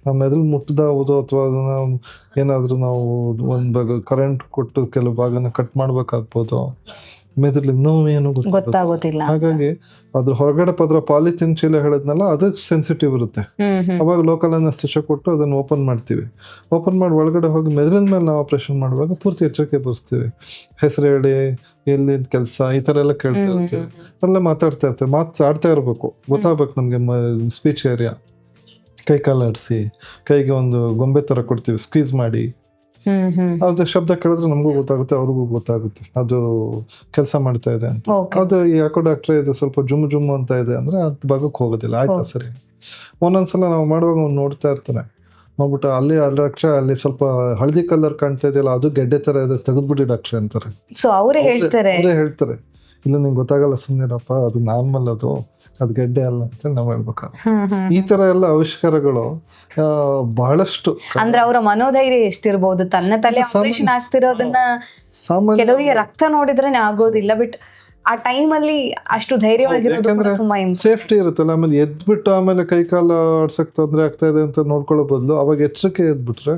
S1: ಆ ಮೆದುಳು ಮುಟ್ಟದಾವುದು ಅಥವಾ ಅದನ್ನು ಏನಾದರೂ ನಾವು ಒಂದು ಭಾಗ ಕರೆಂಟ್ ಕೊಟ್ಟು ಕೆಲವು ಭಾಗನ ಕಟ್ ಮಾಡಬೇಕಾಗ್ಬೋದು. ಮೆದುಳಿಗೆ ನೋವು ಏನು
S2: ಗೊತ್ತಾಗೋದಿಲ್ಲ.
S1: ಹಾಗಾಗಿ ಅದ್ರ ಹೊರಗಡೆ ಪದ್ರ ಪಾಲಿಥಿನ್ ಚೀಲ ಹೇಳಿದ್ನಲ್ಲ ಅದು ಸೆನ್ಸಿಟಿವ್ ಇರುತ್ತೆ. ಅವಾಗ ಲೋಕಲ್ ಅನಸ್ತಿಷ ಕೊಟ್ಟು ಅದನ್ನ ಓಪನ್ ಮಾಡ್ತೀವಿ. ಓಪನ್ ಮಾಡಿ ಒಳಗಡೆ ಹೋಗಿ ಮೆದುಳಿನ ಮೇಲೆ ನಾವು ಆಪರೇಷನ್ ಮಾಡುವಾಗ ಪೂರ್ತಿ ಎಚ್ಚರಿಕೆ ಬರೆಸ್ತೀವಿ ಹೆಸರು ಹೇಳಿ ಎಲ್ಲಿ ಕೆಲಸ ಈ ಥರ ಎಲ್ಲ ಕೇಳ್ತಾ ಇರ್ತೀವಿ. ಅಲ್ಲೇ ಮಾತಾಡ್ತಾ ಇರ್ತೀವಿ. ಮಾತಾಡ್ತಾ ಇರಬೇಕು. ಗೊತ್ತಾಗಬೇಕು ನಮಗೆ ಸ್ಪೀಚ್ ಏರಿಯಾ ಕೈ ಕಾಲು ಆಡಿಸಿ ಕೈಗೆ ಒಂದು ಗೊಂಬೆ ಥರ ಕೊಡ್ತೀವಿ ಸ್ಕ್ವೀಸ್ ಮಾಡಿ. ಅದು ಶಬ್ದ ಕೇಳಿದ್ರೆ ನಮಗೂ ಗೊತ್ತಾಗುತ್ತೆ ಅವ್ರಿಗೂ ಗೊತ್ತಾಗುತ್ತೆ. ಅದು ಕೆಲಸ ಮಾಡ್ತಾ ಇದೆ ಅಂತ. ಅದು ಯಾಕೋ ಡಾಕ್ಟರ್ ಇದು ಸ್ವಲ್ಪ ಜುಮ್ ಜುಮ್ ಅಂತ ಇದೆ ಅಂದ್ರೆ ಅದ್ ಭಾಗಕ್ಕೆ ಹೋಗೋದಿಲ್ಲ ಆಯ್ತಾ. ಸರಿ? ಒಂದೊಂದ್ಸಲ ನಾವು ಮಾಡುವಾಗ ಅವ್ನು ನೋಡ್ತಾ ಇರ್ತಾನೆ. ನೋಡ್ಬಿಟ್ಟು ಅಲ್ಲಿ ಅಲ್ಲಿ ಡಾಕ್ಟ್ರೆ ಅಲ್ಲಿ ಸ್ವಲ್ಪ ಹಳದಿ ಕಲರ್ ಕಾಣ್ತಾ ಇದೆಯಲ್ಲ ಅದು ಗೆಡ್ಡೆ ತರ ಇದೆ ತೆಗೆದ್ಬಿಡಿ ಡಾಕ್ಟ್ರೆ ಅಂತಾರೆ.
S2: ಸೊ ಅವರೇ ಹೇಳ್ತಾರೆ.
S1: ಅವರೇ ಹೇಳ್ತಾರೆ. ಇಲ್ಲ ನಿಂಗೆ ಗೊತ್ತಾಗಲ್ಲ ಸುಮ್ಮನಿರಪ್ಪ ಅದು ನಾರ್ಮಲ್ ಅದು. ಅದು ಗಡ್ಡೆ ಅಲ್ಲ ಅಂತ ನಾವು. ಈ ತರ ಎಲ್ಲ ಆವಿಷ್ಕಾರಗಳು ಬಹಳಷ್ಟು
S2: ಅಂದ್ರೆ ಅವರ ಮನೋಧೈರ್ಯ ಎಷ್ಟಿರ್ಬೋದು ತನ್ನ ತಲೆ ಆಪರೇಷನ್ ಆಗ್ತಿರೋದನ್ನ ಕೆಲವರಿಗೆ ರಕ್ತ ನೋಡಿದ್ರೆ ಆಗೋದಿಲ್ಲ ಬಟ್ ಆ ಟೈಮ್ ಅಲ್ಲಿ ಅಷ್ಟು ಧೈರ್ಯವಾಗಿರೋದು ಕೂಡ ತುಂಬಾ ಇಂಪ್-
S1: ಸೇಫ್ಟಿ ಇರುತ್ತಲ್ಲ ಆಮೇಲೆ ಎದ್ಬಿಟ್ಟು ಆಮೇಲೆ ಕೈ ಕಾಲ ಆಡ್ಸಕ್ ತೊಂದರೆ ಆಗ್ತಾ ಇದೆ ಅಂತ ನೋಡ್ಕೊಳ್ಳೋ ಬದಲು ಅವಾಗ ಎಚ್ಚರಿಕೆ ಎದ್ಬಿಟ್ರೆ.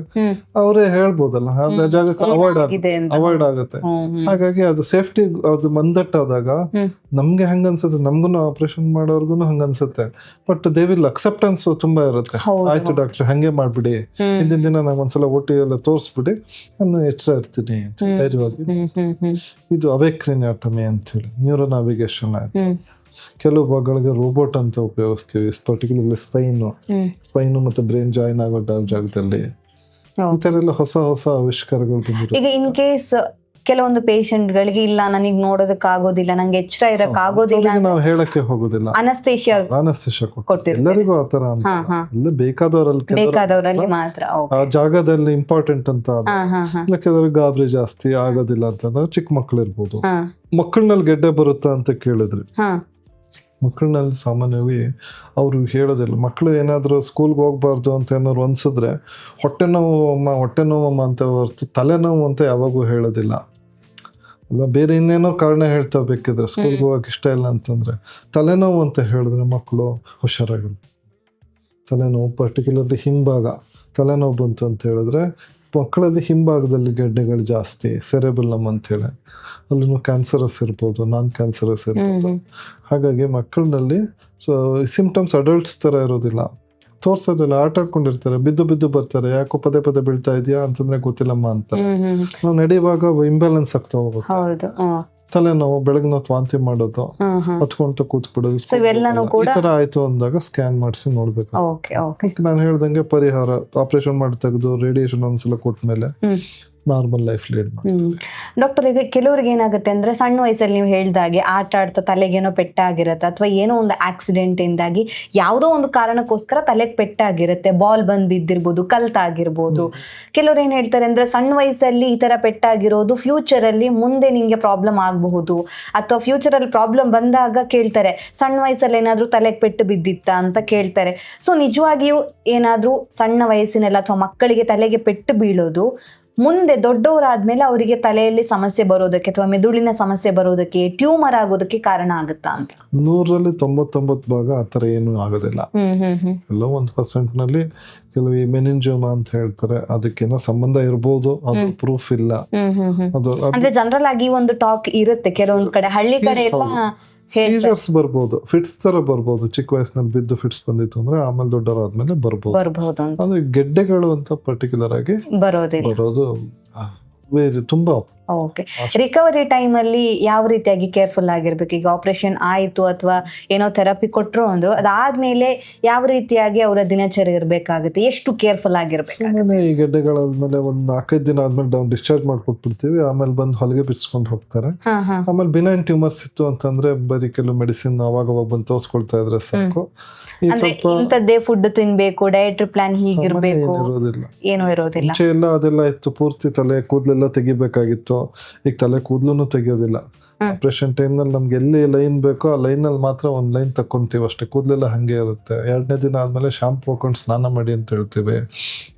S1: ಅವರೇ ಹೇಳ್ಬೋದಲ್ಲ ಅದ ಜಾಗಕ್ಕೆ ಅವಾಯ್ಡ್. ಅವಾಯ್ಡ್ ಆಗುತ್ತೆ. ಹಾಗಾಗಿ ಅದು ಸೇಫ್ಟಿ ಅದು ಮಂದಟ್ಟಾದಾಗ. ನಮ್ಗೆ ಹಂಗ ಅನ್ಸುತ್ತೆ ನಮ್ಗೂ ಆಪರೇಷನ್ ಮಾಡೋರ್ಗು ಹಂಗ ಅನ್ಸುತ್ತೆ ಬಟ್ ದೇ ವಿಲ್ ಅಕ್ಸೆಪ್ಟೆನ್ಸ್ ತುಂಬಾ ಇರುತ್ತೆ ಆಯ್ತು ಡಾಕ್ಟರ್ ಹಂಗೆ ಮಾಡ್ಬಿಡಿ. ಹಿಂದಿನ ದಿನ ನಂಗೆ ಒಂದ್ಸಲ ಒಟ್ಟಿ ಎಲ್ಲ ತೋರಿಸ್ಬಿಡಿ ನಾನು ಎಚ್ಚರ ಇರ್ತೀನಿ. ಧೈರ್ಯವಾಗಿ. ಇದು ಅವೇಕ್ರಿನಾಟಮಿ ಅಂತ ಹೇಳಿ ನ್ಯೂರೋ ನಾವಿಗೇಷನ್ ಆಯ್ತು. ಕೆಲವು ಭಾಗಗಳಿಗೆ ರೋಬೋಟ್ ಅಂತ ಉಪಯೋಗಿಸ್ತೀವಿ. Particularly spine. ಸ್ಪೈನು ಮತ್ತು ಬ್ರೈನ್ ಜಾಯಿನ್ ಆಗೋ ಜಾಗದಲ್ಲಿ. ಈ ಥರ ಎಲ್ಲ ಹೊಸ ಹೊಸ ಆವಿಷ್ಕಾರಗಳು
S2: ಈಗ ಇನ್ ಕೇಸ್ ಕೆಲವೊಂದು ಪೇಷಂಟ್ ಗಳಿಗೆ ಇಲ್ಲ ನನಗೆ ನೋಡೋದಕ್ಕೆ ಆಗೋದಿಲ್ಲ ನಂಗೆ ಎಚ್ಚರ ಇರಕ್ ಆಗೋದಿಲ್ಲ
S1: ಅವ್ರಿಗೆ ನಾವು ಹೇಳಕ್ಕೆ ಹೋಗೋದಿಲ್ಲ.
S2: ಅನಸ್ತೇಶಿಯ.
S1: ಎಲ್ಲರಿಗೂ
S2: ಆ ತರ
S1: ಅಂದ್ರೆ ಬೇಕಾದವರಲ್ಲಿ
S2: ಬೇಕಾದವರಲ್ಲಿ ಮಾತ್ರ.
S1: ಆ ಜಾಗದಲ್ಲಿ ಇಂಪಾರ್ಟೆಂಟ್ ಅಂತ ಇಲ್ಲ ಕೆಲವ್ರಿಗೆ ಗಾಬರಿ ಜಾಸ್ತಿ ಆಗೋದಿಲ್ಲ ಅಂತಂದ್ರೆ ಚಿಕ್ಕ ಮಕ್ಕಳು ಇರ್ಬೋದು
S2: ಮಕ್ಕಳಲ್ಲಿ
S1: ಮಕ್ಕಳನಲ್ಲಿ ಗೆಡ್ಡೆ ಬರುತ್ತಾ ಅಂತ ಕೇಳಿದ್ರಿ ಮಕ್ಕಳಲ್ಲಿ ಸಾಮಾನ್ಯವಾಗಿ ಅವರು ಹೇಳೋದಿಲ್ಲ. ಮಕ್ಕಳು ಏನಾದರೂ ಸ್ಕೂಲ್ಗೆ ಹೋಗ್ಬಾರ್ದು ಅಂತ ಏನಾದ್ರು ಅನ್ಸಿದ್ರೆ ಹೊಟ್ಟೆ ನೋವು ಅಮ್ಮ ಹೊಟ್ಟೆ ನೋವಮ್ಮ ಅಂತ ಹೊರ್ತು ತಲೆನೋವು ಅಂತ ಯಾವಾಗೂ ಹೇಳೋದಿಲ್ಲ. ಅಲ್ವಾ ಬೇರೆ ಇನ್ನೇನೋ ಕಾರಣ ಹೇಳ್ತಾ ಬೇಕಿದ್ರೆ ಸ್ಕೂಲ್ಗೆ ಹೋಗಕ್ಕೆ ಇಷ್ಟ ಇಲ್ಲ ಅಂತಂದ್ರೆ ತಲೆನೋವು ಅಂತ ಹೇಳಿದ್ರೆ ಮಕ್ಕಳು ಹುಷಾರಾಗಲ್ಲ. ತಲೆನೋವು ಪರ್ಟಿಕ್ಯುಲರ್ಲಿ ಹಿಂಭಾಗ ತಲೆನೋವು ಬಂತು ಅಂತ ಹೇಳಿದ್ರೆ ಮಕ್ಕಳಲ್ಲಿ ಹಿಂಭಾಗದಲ್ಲಿ ಗೆಡ್ಡೆಗಳು ಜಾಸ್ತಿ ಸೆರೆಬಲ್ಲಮ್ ಅಂತೇಳಿ ಅಲ್ಲೂ ಕ್ಯಾನ್ಸರಸ್ ಇರ್ಬೋದು ನಾನ್ ಕ್ಯಾನ್ಸರಸ್ ಇರ್ಬೋದು ಹಾಗಾಗಿ ಮಕ್ಕಳಲ್ಲಿ ಸೊ ಸಿಂಪ್ಟಮ್ಸ್ ಅಡಲ್ಟ್ಸ್ ಥರ ಇರೋದಿಲ್ಲ. ತೋರ್ಸೋದಿಲ್ಲ ಆಟ ಆಡ್ಕೊಂಡಿರ್ತಾರೆ. ಬಿದ್ದು ಬಿದ್ದು ಬರ್ತಾರೆ. ಯಾಕೋ ಪದೇ ಪದೇ ಬೀಳ್ತಾ ಇದೆಯಾ ಅಂತಂದ್ರೆ ಗೊತ್ತಿಲ್ಲಮ್ಮ ಅಂತ ನಾವು ನಡೆಯುವಾಗ ಇಂಬ್ಯಾಲೆನ್ಸ್ ಆಗ್ತಾ ಹೋಗುತ್ತೆ. ತಲೆನೋವು ಬೆಳಗ್ಗೆ ಹೊತ್ತು ವಾಂತಿ ಮಾಡೋದು ಹತ್ಕೊಂತ ಕೂತ್ಬಿಡೋದು ಈ ತರ ಆಯ್ತು ಅಂದಾಗ ಸ್ಕ್ಯಾನ್ ಮಾಡಿಸಿ ನೋಡ್ಬೇಕು. ನಾನು ಹೇಳ್ದಂಗೆ ಪರಿಹಾರ ಆಪರೇಷನ್ ಮಾಡಿ ತೆಗೆದು ರೇಡಿಯೇಷನ್ ಒಂದ್ಸಲ ಕೊಟ್ಮೇಲೆ
S2: ಹ್ಮ್.
S1: ನಾರ್ಮಲ್ ಲೈಫ್ ಲೀಡ್
S2: ಡಾಕ್ಟರ್ ಈಗ ಕೆಲವ್ರಿಗೆ ಏನಾಗುತ್ತೆ ಅಂದ್ರೆ ಸಣ್ಣ ವಯಸ್ಸಲ್ಲಿ ನೀವು ಹೇಳ್ದಾಗೆ ಆಟ ಆಡ್ತಾ ತಲೆಗೇನೋ ಪೆಟ್ಟಾಗಿರುತ್ತೆ ಅಥವಾ ಏನೋ ಒಂದು ಆಕ್ಸಿಡೆಂಟ್ ಇಂದಾಗಿ ಯಾವುದೋ ಒಂದು ಕಾರಣಕ್ಕೋಸ್ಕರ ತಲೆಗೆ ಪೆಟ್ಟಾಗಿರುತ್ತೆ ಬಾಲ್ ಬಂದ್ ಬಿದ್ದಿರ್ಬೋದು ಕಲ್ತಾಗಿರ್ಬೋದು. ಕೆಲವ್ರು ಏನ್ ಹೇಳ್ತಾರೆ ಅಂದ್ರೆ ಸಣ್ಣ ವಯಸ್ಸಲ್ಲಿ ಈ ತರ ಪೆಟ್ಟಾಗಿರೋದು ಫ್ಯೂಚರ್ ಅಲ್ಲಿ ಮುಂದೆ ನಿಮಗೆ ಪ್ರಾಬ್ಲಮ್ ಆಗಬಹುದು. ಅಥವಾ ಫ್ಯೂಚರ್ ಅಲ್ಲಿ ಪ್ರಾಬ್ಲಮ್ ಬಂದಾಗ ಕೇಳ್ತಾರೆ ಸಣ್ಣ ವಯಸ್ಸಲ್ಲಿ ಏನಾದ್ರೂ ತಲೆಗೆ ಪೆಟ್ಟು ಬಿದ್ದಿತ್ತಾ ಅಂತ ಕೇಳ್ತಾರೆ. ಸೊ ನಿಜವಾಗಿಯೂ ಏನಾದ್ರೂ ಸಣ್ಣ ವಯಸ್ಸಿನಲ್ಲಿ ಅಥವಾ ಮಕ್ಕಳಿಗೆ ತಲೆಗೆ ಪೆಟ್ಟು ಬೀಳೋದು ಮುಂದೆ ದೊಡ್ಡವರಾದ್ಮೇಲೆ ಅವರಿಗೆ ತಲೆಯಲ್ಲಿ ಸಮಸ್ಯೆ ಬರೋದಕ್ಕೆ ಅಥವಾ ಮೆದುಳಿನ ಸಮಸ್ಯೆ ಬರೋದಕ್ಕೆ ಟ್ಯೂಮರ್ ಆಗೋದಕ್ಕೆ ಕಾರಣ ಆಗುತ್ತಾ ಅಂತ?
S1: ನೂರರಲ್ಲಿ ತೊಂಬತ್ತೊಂಬತ್ತು ಭಾಗ ಆ ಥರ ಏನು ಆಗೋದಿಲ್ಲ. ಎಲ್ಲೋ ಒಂದು ಪರ್ಸೆಂಟ್ನಲ್ಲಿ ಕೆಲವು ಮೆನಿಂಜೋಮ ಅಂತ ಹೇಳ್ತಾರೆ ಅದಕ್ಕೇನೋ ಸಂಬಂಧ ಇರ್ಬೋದು ಅದು ಪ್ರೂಫ್ ಇಲ್ಲ. ಅದು
S2: ಅಂದ್ರೆ ಜನರಲ್ ಆಗಿ ಒಂದು ಟಾಕ್ ಇರುತ್ತೆ. ಕೆಲವೊಂದು ಕಡೆ ಹಳ್ಳಿ ಕಡೆ ಎಲ್ಲ
S1: ಸೀಜರ್ಸ್ ಬರ್ಬೋದು ಫಿಟ್ಸ್ ತರ ಬರ್ಬೋದು ಚಿಕ್ಕ ವಯಸ್ಸಿನಲ್ಲಿ ಬಿದ್ದು ಫಿಟ್ಸ್ ಬಂದಿತ್ತು ಅಂದ್ರೆ ಆಮೇಲೆ ದೊಡ್ಡವರಾದ್ಮೇಲೆ ಬರ್ಬೋದು.
S2: ಬರ್ಬಹುದು ಅಂತ.
S1: ಅಂದ್ರೆ ಗೆಡ್ಡೆಗಳು ಅಂತ ಪರ್ಟಿಕ್ಯುಲರ್ ಆಗಿ ಬರೋದು ಆ, ಬೇರೆ ತುಂಬಾ
S2: ಓಕೆ ರಿಕವರಿ ಅಲ್ಲಿ ಯಾವ ರೀತಿಯಾಗಿ ಕೇರ್ಫುಲ್ ಆಗಿರ್ಬೇಕು? ಈಗ ಆಪರೇಷನ್ ಆಯಿತು ಅಥವಾ ಏನೋ ಥೆರಪಿ ಕೊಟ್ಟರು ಅಂದ್ರು ಅದಾದ್ಮೇಲೆ ಯಾವ ರೀತಿಯಾಗಿ ಅವರ ದಿನಚರಿ ಇರಬೇಕಾಗುತ್ತೆ? ಎಷ್ಟು ಕೇರ್ಫುಲ್ ಆಗಿರ್ಬೇಕು
S1: ಈ ಗೆಡ್ಡೆಗಳಾದ್ಮೇಲೆ ಒಂದು ನಾಲ್ಕೈದು ದಿನ ಆದ್ಮೇಲೆ ನಾವು ಡಿಸ್ಚಾರ್ಜ್ ಮಾಡ್ಕೊಟ್ಬಿಡ್ತೀವಿ ಆಮೇಲೆ ಬಂದು ಹೊಲಿಗೆ ಬಿಡಿಸ್ಕೊಂಡು ಹೋಗ್ತಾರೆ. ಆಮೇಲೆ ಬಿನೈನ್ ಟ್ಯೂಮರ್ಸ್ ಇತ್ತು ಅಂತಂದ್ರೆ ಬರೀ ಕೆಲವು ಮೆಡಿಸಿನ್ ಅವಾಗ ಅವಾಗ ಬಂದು ತೋರಿಸ್ಕೊಳ್ತಾ ಇದ್ರೆ ಸಾಕು.
S2: ಇಂಥದ್ದೇ ಫುಡ್ ತಿನ್ಬೇಕು ಡಯಟ್ರಿ ಪ್ಲಾನ್ ಹೀಗಿರಬೇಕು?
S1: ಏನ್ ಇರೋದಿಲ್ಲ.
S2: ಏನು ಇರೋದಿಲ್ಲ.
S1: ಮುಂಚೆ ಎಲ್ಲ ಅದೆಲ್ಲ ಇತ್ತು ಪೂರ್ತಿ ತಲೆ ಕೂದಲೆಲ್ಲ ತೆಗಿಬೇಕಾಗಿತ್ತು ಈಗ ತಲೆ ಕೂದಲೂ ತೆಗಿಯೋದಿಲ್ಲ. ಆಪರೇಷನ್ ಟೈಮ್ನಲ್ಲಿ ನಮ್ಗೆ ಎಲ್ಲಿ ಲೈನ್ ಬೇಕೋ ಆ ಲೈನಲ್ಲಿ ಮಾತ್ರ ಒಂದು ಲೈನ್ ತಕ್ಕೊಂತೀವಿ ಅಷ್ಟೇ. ಕೂದಲೆಲ್ಲ ಹಾಗೆ ಇರುತ್ತೆ. ಎರಡನೇ ದಿನ ಆದಮೇಲೆ ಶಾಂಪು ಹಾಕೊಂಡು ಸ್ನಾನ ಮಾಡಿ ಅಂತ ಹೇಳ್ತೀವಿ.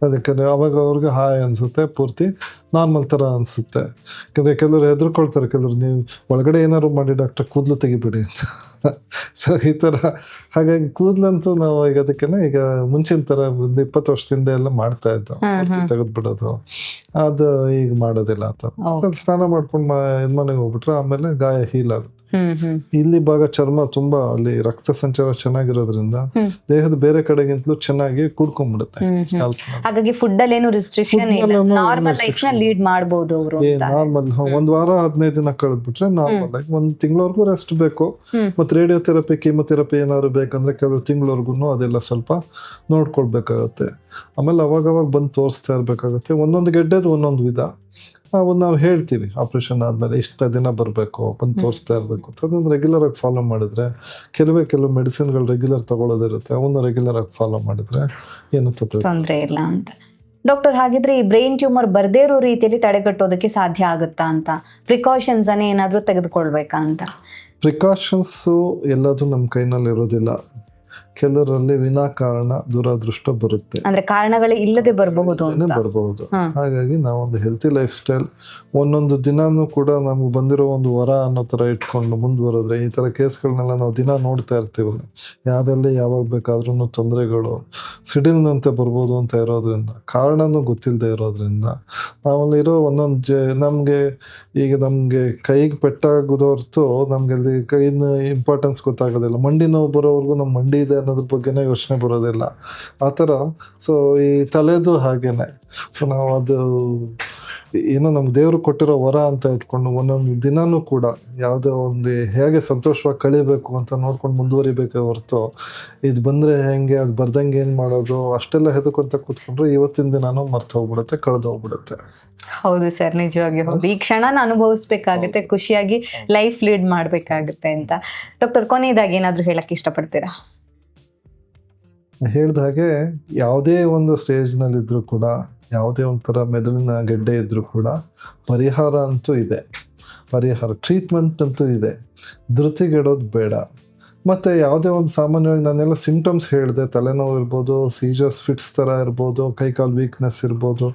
S1: ಅದಕ್ಕೆ ಅವಾಗ ಅವ್ರಿಗೆ ಹಾಯ್ ಅನಿಸುತ್ತೆ ಪೂರ್ತಿ ನಾರ್ಮಲ್ ಥರ ಅನಿಸುತ್ತೆ. ಯಾಕಂದರೆ ಕೆಲವರು ಹೆದರ್ಕೊಳ್ತಾರೆ ಕೆಲವರು ನೀವು ಒಳಗಡೆ ಏನಾದ್ರು ಮಾಡಿ ಡಾಕ್ಟರ್ ಕೂದಲು ತೆಗಿಬಿಡಿ ಅಂತ. [laughs] ಸೊ ಈ ಥರ ಹಾಗಾಗಿ ಕೂದಲಂತೂ ನಾವು ಈಗ ಅದಕ್ಕೆಲ್ಲ ಈಗ ಮುಂಚಿನ ಥರ ಒಂದು ಇಪ್ಪತ್ತು ವರ್ಷದಿಂದ ಎಲ್ಲ ಮಾಡ್ತಾ ಇದ್ದೋ ಪೂರ್ತಿ. ತೆಗೆದ್ಬಿಡೋದು. ಅದು ಈಗ ಮಾಡೋದಿಲ್ಲ ಥರ ಸ್ನಾನ ಮಾಡ್ಕೊಂಡು ಮನೆಗೆ ಹೋಗ್ಬಿಟ್ರೆ ಆಮೇಲೆ ಗಾಯ ಹೀಲ್ ಆಗುತ್ತೆ. ಇಲ್ಲಿ ಭಾಗ ಚರ್ಮ ತುಂಬಾ ಅಲ್ಲಿ ರಕ್ತ ಸಂಚಾರ ಚೆನ್ನಾಗಿರೋದ್ರಿಂದ. ದೇಹದ ಬೇರೆ ಕಡೆಗಿಂತಲೂ ಚೆನ್ನಾಗಿ ಕೂಡ್ಕೊಂಡ್ಬಿಡುತ್ತೆ.
S2: ಹಾಗಾಗಿ ಫುಡ್ ಅಲ್ಲಿ ಏನು ರಿಸ್ಟ್ರಿಕ್ಷನ್ ನಾರ್ಮಲ್
S1: ಲೈಫ್ನ
S2: ಲೀಡ್ ಮಾಡಬಹುದು ಅವರು
S1: ನಾರ್ಮಲ್ ಒಂದ್ ವಾರ ಹದಿನೈದು ದಿನ ಕಳೆದ್ಬಿಟ್ರೆ ನಾರ್ಮಲ್ ಆಗಿ ಒಂದ್ ತಿಂಗಳವರೆಗೂ ರೆಸ್ಟ್ ಬೇಕು.
S2: ಮತ್ತೆ
S1: ಮತ್ತೆ ರೇಡಿಯೋಥೆರಪಿ ಕೀಮೊಥೆರಪಿ ಏನಾದ್ರು ಬೇಕಂದ್ರೆ ಕೆಲವು ತಿಂಗಳವರೆಗೂ ಅದೆಲ್ಲ ಸ್ವಲ್ಪ ನೋಡ್ಕೊಳ್ಬೇಕಾಗತ್ತೆ. ಆಮೇಲೆ ಅವಾಗ ಅವಾಗ ಬಂದು ತೋರಿಸ್ತಾ ಇರ್ಬೇಕಾಗತ್ತೆ. ಒಂದೊಂದು ಗೆಡ್ಡೆದು ಒಂದೊಂದು ವಿಧ. ಅವನ್ನ ನಾವು ಹೇಳ್ತೀವಿ ಆಪ್ರೇಷನ್ ಆದಮೇಲೆ ಇಷ್ಟ ದಿನ ಬರಬೇಕು ಬಂದು ತೋರಿಸ್ತಾ ಇರಬೇಕು. ಅದನ್ನು ರೆಗ್ಯುಲರ್ ಆಗಿ ಫಾಲೋ ಮಾಡಿದ್ರೆ ಕೆಲವೇ ಕೆಲವು ಮೆಡಿಸಿನ್ಗಳು ರೆಗ್ಯುಲರ್ ತಗೊಳ್ಳೋದಿರುತ್ತೆ ಅವನ್ನ ರೆಗ್ಯುಲರ್ ಆಗಿ ಫಾಲೋ ಮಾಡಿದ್ರೆ ಏನು ತೊಂದರೆ
S2: ಇಲ್ಲ. ಅಂತ. ಡಾಕ್ಟರ್ ಹಾಗಿದ್ರೆ ಈ ಬ್ರೈನ್ ಟ್ಯೂಮರ್ ಬರದೇ ಇರೋ ರೀತಿಯಲ್ಲಿ ತಡೆಗಟ್ಟೋದಕ್ಕೆ ಸಾಧ್ಯ ಆಗುತ್ತಾ ಅಂತ? ಪ್ರಿಕಾಷನ್ಸ್ ಅನ್ನೇ ಏನಾದರೂ ತೆಗೆದುಕೊಳ್ಬೇಕಾ ಅಂತ?
S1: ಪ್ರಿಕಾಷನ್ಸು ಎಲ್ಲದೂ ನಮ್ಮ ಕೈನಲ್ಲಿ ಇರೋದಿಲ್ಲ ಕೆಲವರಲ್ಲಿ ವಿನಾಕಾರಣ ದುರಾದೃಷ್ಟ ಬರುತ್ತೆ.
S2: ಅಂದ್ರೆ ಕಾರಣಗಳು ಇಲ್ಲದೆ ಬರಬಹುದು
S1: ಬರಬಹುದು. ಹಾಗಾಗಿ ನಾವೊಂದು ಹೆಲ್ತಿ ಲೈಫ್ ಸ್ಟೈಲ್ ಒಂದೊಂದು ದಿನಾನೂ ಕೂಡ ನಮ್ಗೆ ಬಂದಿರೋ ಒಂದು ವರ ಅನ್ನೋ ಥರ ಇಟ್ಕೊಂಡು ಮುಂದುವರೆದ್ರೆ ಈ ಥರ ಕೇಸ್ಗಳನ್ನೆಲ್ಲ ನಾವು ದಿನ ನೋಡ್ತಾ ಇರ್ತೀವಿ. ಯಾವ್ದೆಲ್ಲ ಯಾವಾಗ ಬೇಕಾದ್ರೂ ತೊಂದರೆಗಳು ಸಿಡಿಲ್ನಂತೆ ಬರ್ಬೋದು ಅಂತ ಇರೋದ್ರಿಂದ ಕಾರಣನೂ ಗೊತ್ತಿಲ್ಲದೆ ಇರೋದ್ರಿಂದ ನಾವಲ್ಲಿರೋ ಒಂದೊಂದು ಜ ನಮಗೆ ಈಗ ನಮಗೆ ಕೈಗೆ ಪೆಟ್ಟಾಗೋದು ಹೊರತು ನಮಗೆ ಅಲ್ಲಿ ಕೈನ ಇಂಪಾರ್ಟೆನ್ಸ್ ಗೊತ್ತಾಗೋದಿಲ್ಲ. ಮಂಡಿ ನೋವು ಬರೋವರೆಗೂ ನಮ್ಮ ಮಂಡಿ ಇದೆ ಅನ್ನೋದ್ರ ಬಗ್ಗೆನೇ ಯೋಚನೆ ಬರೋದಿಲ್ಲ. ಆ ಥರ ಸೊ ಈ ತಲೆದು ಹಾಗೇನೆ. ಸೊ ನಾವು ಅದು ಏನೋ ನಮ್ಮ ದೇವರು ಕೊಟ್ಟಿರೋ ವರ ಅಂತ ಇಟ್ಕೊಂಡು ಒಂದೊಂದು ದಿನಾನೂ ಕೂಡ ಯಾವುದೇ ಒಂದು ಹೇಗೆ ಸಂತೋಷವಾಗಿ ಕಳಿಬೇಕು ಅಂತ ನೋಡ್ಕೊಂಡು ಮುಂದುವರಿಬೇಕು ಹೊರತು ಇದು ಬಂದರೆ ಹೇಗೆ ಅದು ಬರ್ದಂಗೆ ಏನು ಮಾಡೋದು ಅಷ್ಟೆಲ್ಲ ಹೆದಕೊಂತ ಕೂತ್ಕೊಂಡ್ರೆ ಇವತ್ತಿನ ದಿನಾನು ಮರ್ತು ಹೋಗ್ಬಿಡುತ್ತೆ ಕಳೆದು ಹೋಗ್ಬಿಡುತ್ತೆ.
S2: ಹೌದು ಸರ್ ನಿಜವಾಗಿ ಹೌದು. ಈ ಕ್ಷಣನ ಅನುಭವಿಸ್ಬೇಕಾಗುತ್ತೆ ಖುಷಿಯಾಗಿ ಲೈಫ್ ಲೀಡ್ ಮಾಡಬೇಕಾಗುತ್ತೆ ಅಂತ. ಡಾಕ್ಟರ್ ಕೊನೆಯದಾಗಿ ಏನಾದರೂ ಹೇಳಕ್ಕೆ ಇಷ್ಟಪಡ್ತೀರಾ?
S1: ಹೇಳ್ದ ಹಾಗೆ ಯಾವುದೇ ಒಂದು ಸ್ಟೇಜ್ನಲ್ಲಿದ್ದರೂ ಕೂಡ, ಯಾವುದೇ ಒಂಥರ ಮೆದುಳಿನ ಗೆಡ್ಡೆ ಇದ್ದರೂ ಕೂಡ ಪರಿಹಾರ ಅಂತೂ ಇದೆ. ಪರಿಹಾರ ಟ್ರೀಟ್ಮೆಂಟ್ ಅಂತೂ ಇದೆ. ಧೃತಿಗೆಡೋದು ಬೇಡ. ಮತ್ತು ಯಾವುದೇ ಒಂದು ಸಾಮಾನ್ಯವಾಗಿ ನಾನೆಲ್ಲ ಸಿಂಟಮ್ಸ್ ಹೇಳಿದೆ. ತಲೆನೋವು ಇರ್ಬೋದು ಸೀಜರ್ಸ್ ಫಿಟ್ಸ್ ಥರ ಇರ್ಬೋದು, ಕೈಕಾಲು ವೀಕ್ನೆಸ್ ಇರ್ಬೋದು